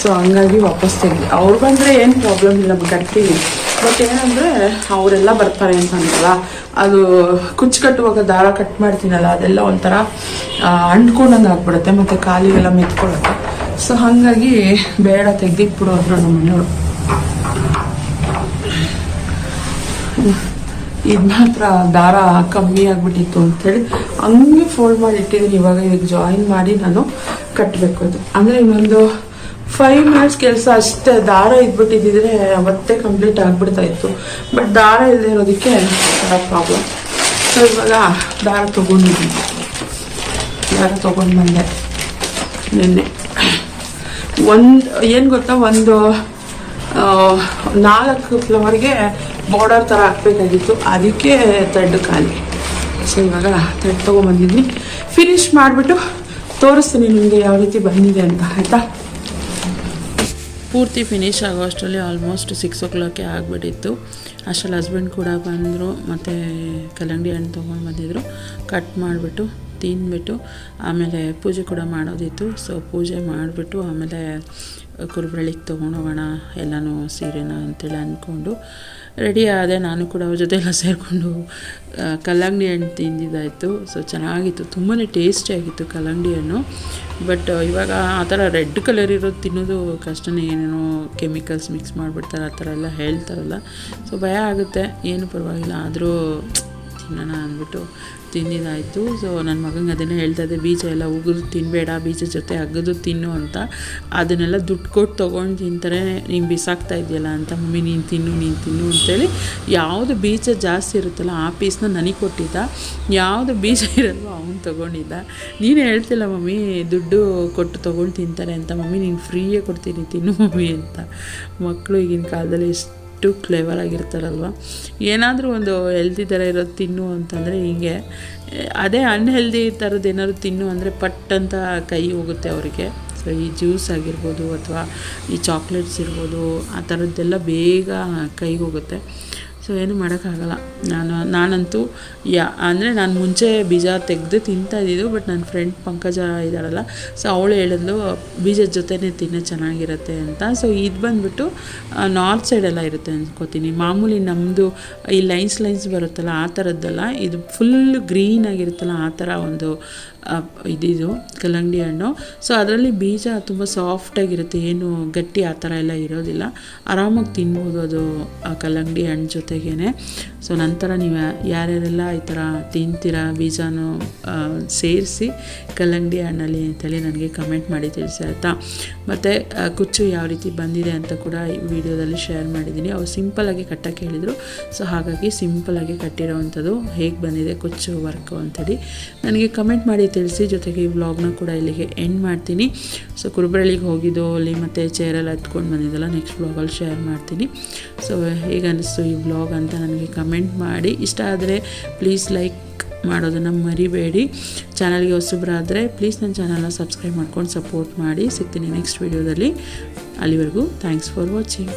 ಸೊ ಹಂಗಾಗಿ ವಾಪಸ್ ತೆಗ್ದು ಅವ್ರು ಬಂದರೆ ಏನು ಪ್ರಾಬ್ಲಮ್ ಇಲ್ಲ ಕಟ್ತೀವಿ ಬಟ್ ಏನಂದರೆ, ಅವರೆಲ್ಲ ಬರ್ತಾರೆ ಅಂತ ಅಂದ್ರಲ್ಲ, ಅದು ಕುಚ್ಚು ಕಟ್ಟುವಾಗ ದಾರ ಕಟ್ ಮಾಡ್ತೀನಲ್ಲ, ಅದೆಲ್ಲ ಒಂಥರ ಅಂಟ್ಕೊಂಡಂಗೆ ಆಗ್ಬಿಡುತ್ತೆ, ಮತ್ತು ಕಾಲಿಗೆಲ್ಲ ಮೆತ್ಕೊಳ್ಳುತ್ತೆ ಸೊ ಹಾಗಾಗಿ ಬೇಡ, ತೆಗ್ದಿಟ್ಬಿಡು ಅಂದರು ನಮ್ಮ ಮನೆಯವರು. ಇದು ಮಾತ್ರ ದಾರ ಕಮ್ಮಿ ಆಗಿಬಿಟ್ಟಿತ್ತು ಅಂಥೇಳಿ ಹಂಗೆ ಫೋಲ್ಡ್ ಮಾಡಿ ಇಟ್ಟಿದ್ದೀನಿ ಇವಾಗ ಇದಕ್ಕೆ ಜಾಯಿನ್ ಮಾಡಿ ನಾನು ಕಟ್ಟಬೇಕು ಅದು. ಅಂದರೆ ಇನ್ನೊಂದು ಫೈವ್ ಮಿನಿಟ್ಸ್ ಕೆಲಸ ಅಷ್ಟೇ, ದಾರ ಇದ್ಬಿಟ್ಟಿದ್ದಿದ್ರೆ ಅವತ್ತೇ ಕಂಪ್ಲೀಟ್ ಆಗಿಬಿಡ್ತಾ ಇತ್ತು. ಬಟ್ ದಾರ ಇಲ್ಲದೆ ಇರೋದಕ್ಕೆ ಪ್ರಾಬ್ಲಮ್ ಸೊ ಇವಾಗ ದಾರ ತೊಗೊಂಡಿದ್ದೀನಿ. ದಾರ ತಗೊಂಡು ಬಂದೆ. ನಿನ್ನೆ. ಒಂದು, ಏನು ಗೊತ್ತಾ? ಒಂದು ನಾಲ್ಕು ಫ್ಲವರ್ಗೆ ಬಾರ್ಡರ್ ಥರ ಹಾಕ್ಬೇಕಾಗಿತ್ತು. ಅದಕ್ಕೆ ಥ್ರೆಡ್ ಖಾಲಿ. ಸೊ ಇವಾಗ ಥ್ರೆಡ್ ತೊಗೊಂಬಂದಿದ್ವಿ ಫಿನಿಶ್ ಮಾಡಿಬಿಟ್ಟು ತೋರಿಸ್ತೀನಿ ನಿಮಗೆ ಯಾವ ರೀತಿ ಬಂದಿದೆ ಅಂತ, ಆಯಿತಾ? ಪೂರ್ತಿ ಫಿನಿಶ್ ಆಗೋ ಅಷ್ಟರಲ್ಲಿ ಆಲ್ಮೋಸ್ಟ್ ಸಿಕ್ಸ್ ಓ ಕ್ಲಾಕೆ ಆಗಿಬಿಟ್ಟಿತ್ತು. ಅಷ್ಟರಲ್ಲಿ ಹಸ್ಬೆಂಡ್ ಕೂಡ ಬಂದರು, ಮತ್ತು ಕಲ್ಲಂಗಡಿ ಹಣ್ಣು ತೊಗೊಂಡು ಬಂದಿದ್ದರು ಕಟ್ ಮಾಡಿಬಿಟ್ಟು, ತಿಂದ್ಬಿಟ್ಟು, ಆಮೇಲೆ ಪೂಜೆ ಕೂಡ ಮಾಡೋದಿತ್ತು. ಸೊ ಪೂಜೆ ಮಾಡಿಬಿಟ್ಟು, ಆಮೇಲೆ ಕುರುಬರಳಿಗೆ ತೊಗೊಂಡೋಗೋಣ, ಎಲ್ಲನೂ ಸೀರೆನ ಅಂತೇಳಿ ಅಂದ್ಕೊಂಡು ರೆಡಿ ಆದೆ. ನಾನು ಕೂಡ ಅವ್ರ ಜೊತೆ ಎಲ್ಲ ಸೇರಿಕೊಂಡು ಕಲ್ಲಂಗಡಿ ಹಣ್ಣು ತಿಂದಿದ್ದಾಯಿತು. ಸೊ ಚೆನ್ನಾಗಿತ್ತು. ತುಂಬಾ ಟೇಸ್ಟಿಯಾಗಿತ್ತು ಕಲ್ಲಂಗಡಿ ಹಣ್ಣು. ಬಟ್ ಇವಾಗ ಆ ಥರ ರೆಡ್ ಕಲರ್ ಇರೋದು ತಿನ್ನೋದು ಕಷ್ಟನೇ. ಏನೇನೋ ಕೆಮಿಕಲ್ಸ್ ಮಿಕ್ಸ್ ಮಾಡಿಬಿಡ್ತಾರೆ, ಆ ಥರ ಎಲ್ಲ ಹೇಳ್ತಾರಲ್ಲ. ಸೊ ಭಯ ಆಗುತ್ತೆ. ಏನು ಪರವಾಗಿಲ್ಲ. ಆದರೂ ತಿನ್ನೋಣ ಅಂದ್ಬಿಟ್ಟು ತಿಂದಿದ್ದಾಯಿತು. ಸೊ ನನ್ನ ಮಗಂಗೆ ಅದನ್ನೇ ಹೇಳ್ತಾ ಇದ್ದೆ, ಬೀಜ ಎಲ್ಲ ಉಗಿದು ತಿನ್ನಬೇಡ ಬೀಜ ಜೊತೆ ಅಗದು, ತಿನ್ನು ಅಂತ. ಅದನ್ನೆಲ್ಲ ದುಡ್ಡು ಕೊಟ್ಟು ತೊಗೊಂಡು ತಿಂತಾರೆ, ನೀನು ಬಿಸಾಕ್ತಾ ಇದೆಯಲ್ಲ ಅಂತ, ಮಮ್ಮಿ, ನೀನು ತಿನ್ನು ನೀನು ತಿನ್ನು ಅಂತೇಳಿ ಯಾವುದು ಬೀಜ ಜಾಸ್ತಿ ಇರುತ್ತಲ್ಲ, ಆ ಪೀಸ್ನ ನನಗೆ ಕೊಟ್ಟಿದ್ದ. ಯಾವುದು ಬೀಜ ಇರಲ್ವೋ ಅವನು ತೊಗೊಂಡಿದ್ದ. ನೀನು ಹೇಳ್ತಿಲ್ಲ, ಮಮ್ಮಿ, ದುಡ್ಡು ಕೊಟ್ಟು ತೊಗೊಂಡು ತಿಂತಾರೆ ಅಂತ, ಮಮ್ಮಿ, ನೀನು ಫ್ರೀಯೇ ಕೊಡ್ತೀನಿ, ತಿನ್ನು, ಮಮ್ಮಿ ಅಂತ. ಮಕ್ಕಳು ಈಗಿನ ಕಾಲದಲ್ಲಿ ಎಷ್ಟು ಕ್ಲೇವರ್ ಆಗಿರ್ತಾರಲ್ವ? ಏನಾದರೂ ಒಂದು ಹೆಲ್ದಿ ಥರ ಇರೋದು ತಿನ್ನು ಅಂತಂದರೆ ಹೀಗೆ, ಅದೇ ಅನ್ಹೆಲ್ದಿ ಥರದ್ದು ಏನಾದ್ರು ತಿನ್ನು ಅಂದರೆ ಪಟ್ ಅಂತ ಕೈ ಹೋಗುತ್ತೆ ಅವರಿಗೆ. ಸೊ ಈ ಜ್ಯೂಸ್ ಆಗಿರ್ಬೋದು ಅಥವಾ ಈ ಚಾಕ್ಲೇಟ್ಸ್ ಇರ್ಬೋದು, ಆ ಥರದ್ದೆಲ್ಲ ಬೇಗ ಕೈಗೆ ಹೋಗುತ್ತೆ. ಸೊ ಏನು ಮಾಡೋಕ್ಕಾಗಲ್ಲ. ನಾನು, ನಾನಂತೂ, ಯಾ, ಅಂದರೆ ನಾನು ಮುಂಚೆ ಬೀಜ ತೆಗೆದು ತಿಂತಾ ಇದ್ದಿದ್ದು ಬಟ್ ನನ್ನ ಫ್ರೆಂಡ್ ಪಂಕಜ ಇದ್ದಾಳಲ್ಲ. ಸೊ ಅವಳು ಹೇಳಿದ್ಲು, ಬೀಜದ ಜೊತೆನೇ ತಿನ್ನೋ ಚೆನ್ನಾಗಿರುತ್ತೆ ಅಂತ. ಸೊ ಇದು ಬಂದ್ಬಿಟ್ಟು ನಾರ್ತ್ ಸೈಡೆಲ್ಲ ಇರುತ್ತೆ ಅನ್ಕೋತೀನಿ. ಮಾಮೂಲಿ ನಮ್ಮದು ಈ ಲೈನ್ಸ್ ಲೈನ್ಸ್ ಬರುತ್ತಲ್ಲ, ಆ ಥರದ್ದಲ್ಲ ಇದು ಫುಲ್ ಗ್ರೀನ್ ಆಗಿರುತ್ತಲ್ಲ, ಆ ಥರ ಒಂದು ಇದಿದು ಕಲ್ಲಂಗಡಿ ಹಣ್ಣು. ಸೊ ಅದರಲ್ಲಿ ಬೀಜ ತುಂಬ ಸಾಫ್ಟಾಗಿರುತ್ತೆ ಏನು ಗಟ್ಟಿ ಆ ಥರ ಎಲ್ಲ ಇರೋದಿಲ್ಲ. ಆರಾಮಾಗಿ ತಿನ್ಬೋದು ಅದು, ಆ ಕಲ್ಲಂಗಡಿ ಹಣ್ಣು ಜೊತೆಗೇ ಸೊ ನಂತರ ನೀವು ಯಾರ್ಯಾರೆಲ್ಲ ಈ ಥರ ತಿಂತೀರಾ ಬೀಜನೂ ಸೇರಿಸಿ ಕಲ್ಲಂಗಡಿ ಹಣ್ಣಲ್ಲಿ ಅಂತೇಳಿ ನನಗೆ ಕಮೆಂಟ್ ಮಾಡಿ ತಿಳಿಸಿ, ಆಯಿತಾ? ಮತ್ತು ಕುಚ್ಚು ಯಾವ ರೀತಿ ಬಂದಿದೆ ಅಂತ ಕೂಡ ಈ ವಿಡಿಯೋದಲ್ಲಿ ಶೇರ್ ಮಾಡಿದ್ದೀನಿ. ಅವ್ರು ಸಿಂಪಲಾಗಿ ಕಟ್ಟಕ್ಕೆ ಹೇಳಿದರು. ಸೊ ಹಾಗಾಗಿ ಸಿಂಪಲಾಗಿ ಕಟ್ಟಿರೋವಂಥದ್ದು ಹೇಗೆ ಬಂದಿದೆ, ಕುಚ್ಚು, ವರ್ಕು ಅಂತೇಳಿ ನನಗೆ ಕಮೆಂಟ್ ಮಾಡಿ ತಿಳಿಸಿ ಜೊತೆಗೆ ಈ ವ್ಲಾಗ್ನ ಕೂಡ ಇಲ್ಲಿಗೆ ಎಂಡ್ ಮಾಡ್ತೀನಿ. ಸೊ ಕುರುಬರಳಿಗೆ ಹೋಗಿದ್ದು, ಅಲ್ಲಿ ಮತ್ತು ಚೇರಲ್ಲಿ ಹತ್ಕೊಂಡು ಬಂದಿದ್ದಲ್ಲ ನೆಕ್ಸ್ಟ್ ವ್ಲಾಗಲ್ಲಿ ಶೇರ್ ಮಾಡ್ತೀನಿ. ಸೊ ಹೇಗೆ ಅನ್ನಿಸ್ತು ಈ ವ್ಲಾಗ್ ಅಂತ ನನಗೆ ಕಮೆಂಟ್ ಮಾಡಿ. ಇಷ್ಟ ಆದರೆ ಪ್ಲೀಸ್ ಲೈಕ್ ಮಾಡೋದನ್ನು ಮರಿಬೇಡಿ. ಚಾನಲ್ಗೆ ಹೊಸಬ್ರಾದರೆ ಪ್ಲೀಸ್ ನನ್ನ ಚಾನಲ್ನ ಸಬ್ಸ್ಕ್ರೈಬ್ ಮಾಡ್ಕೊಂಡು ಸಪೋರ್ಟ್ ಮಾಡಿ. ಸಿಗ್ತೀನಿ ನೆಕ್ಸ್ಟ್ ವೀಡಿಯೋದಲ್ಲಿ ಅಲ್ಲಿವರೆಗೂ ಥ್ಯಾಂಕ್ಸ್ ಫಾರ್ ವಾಚಿಂಗ್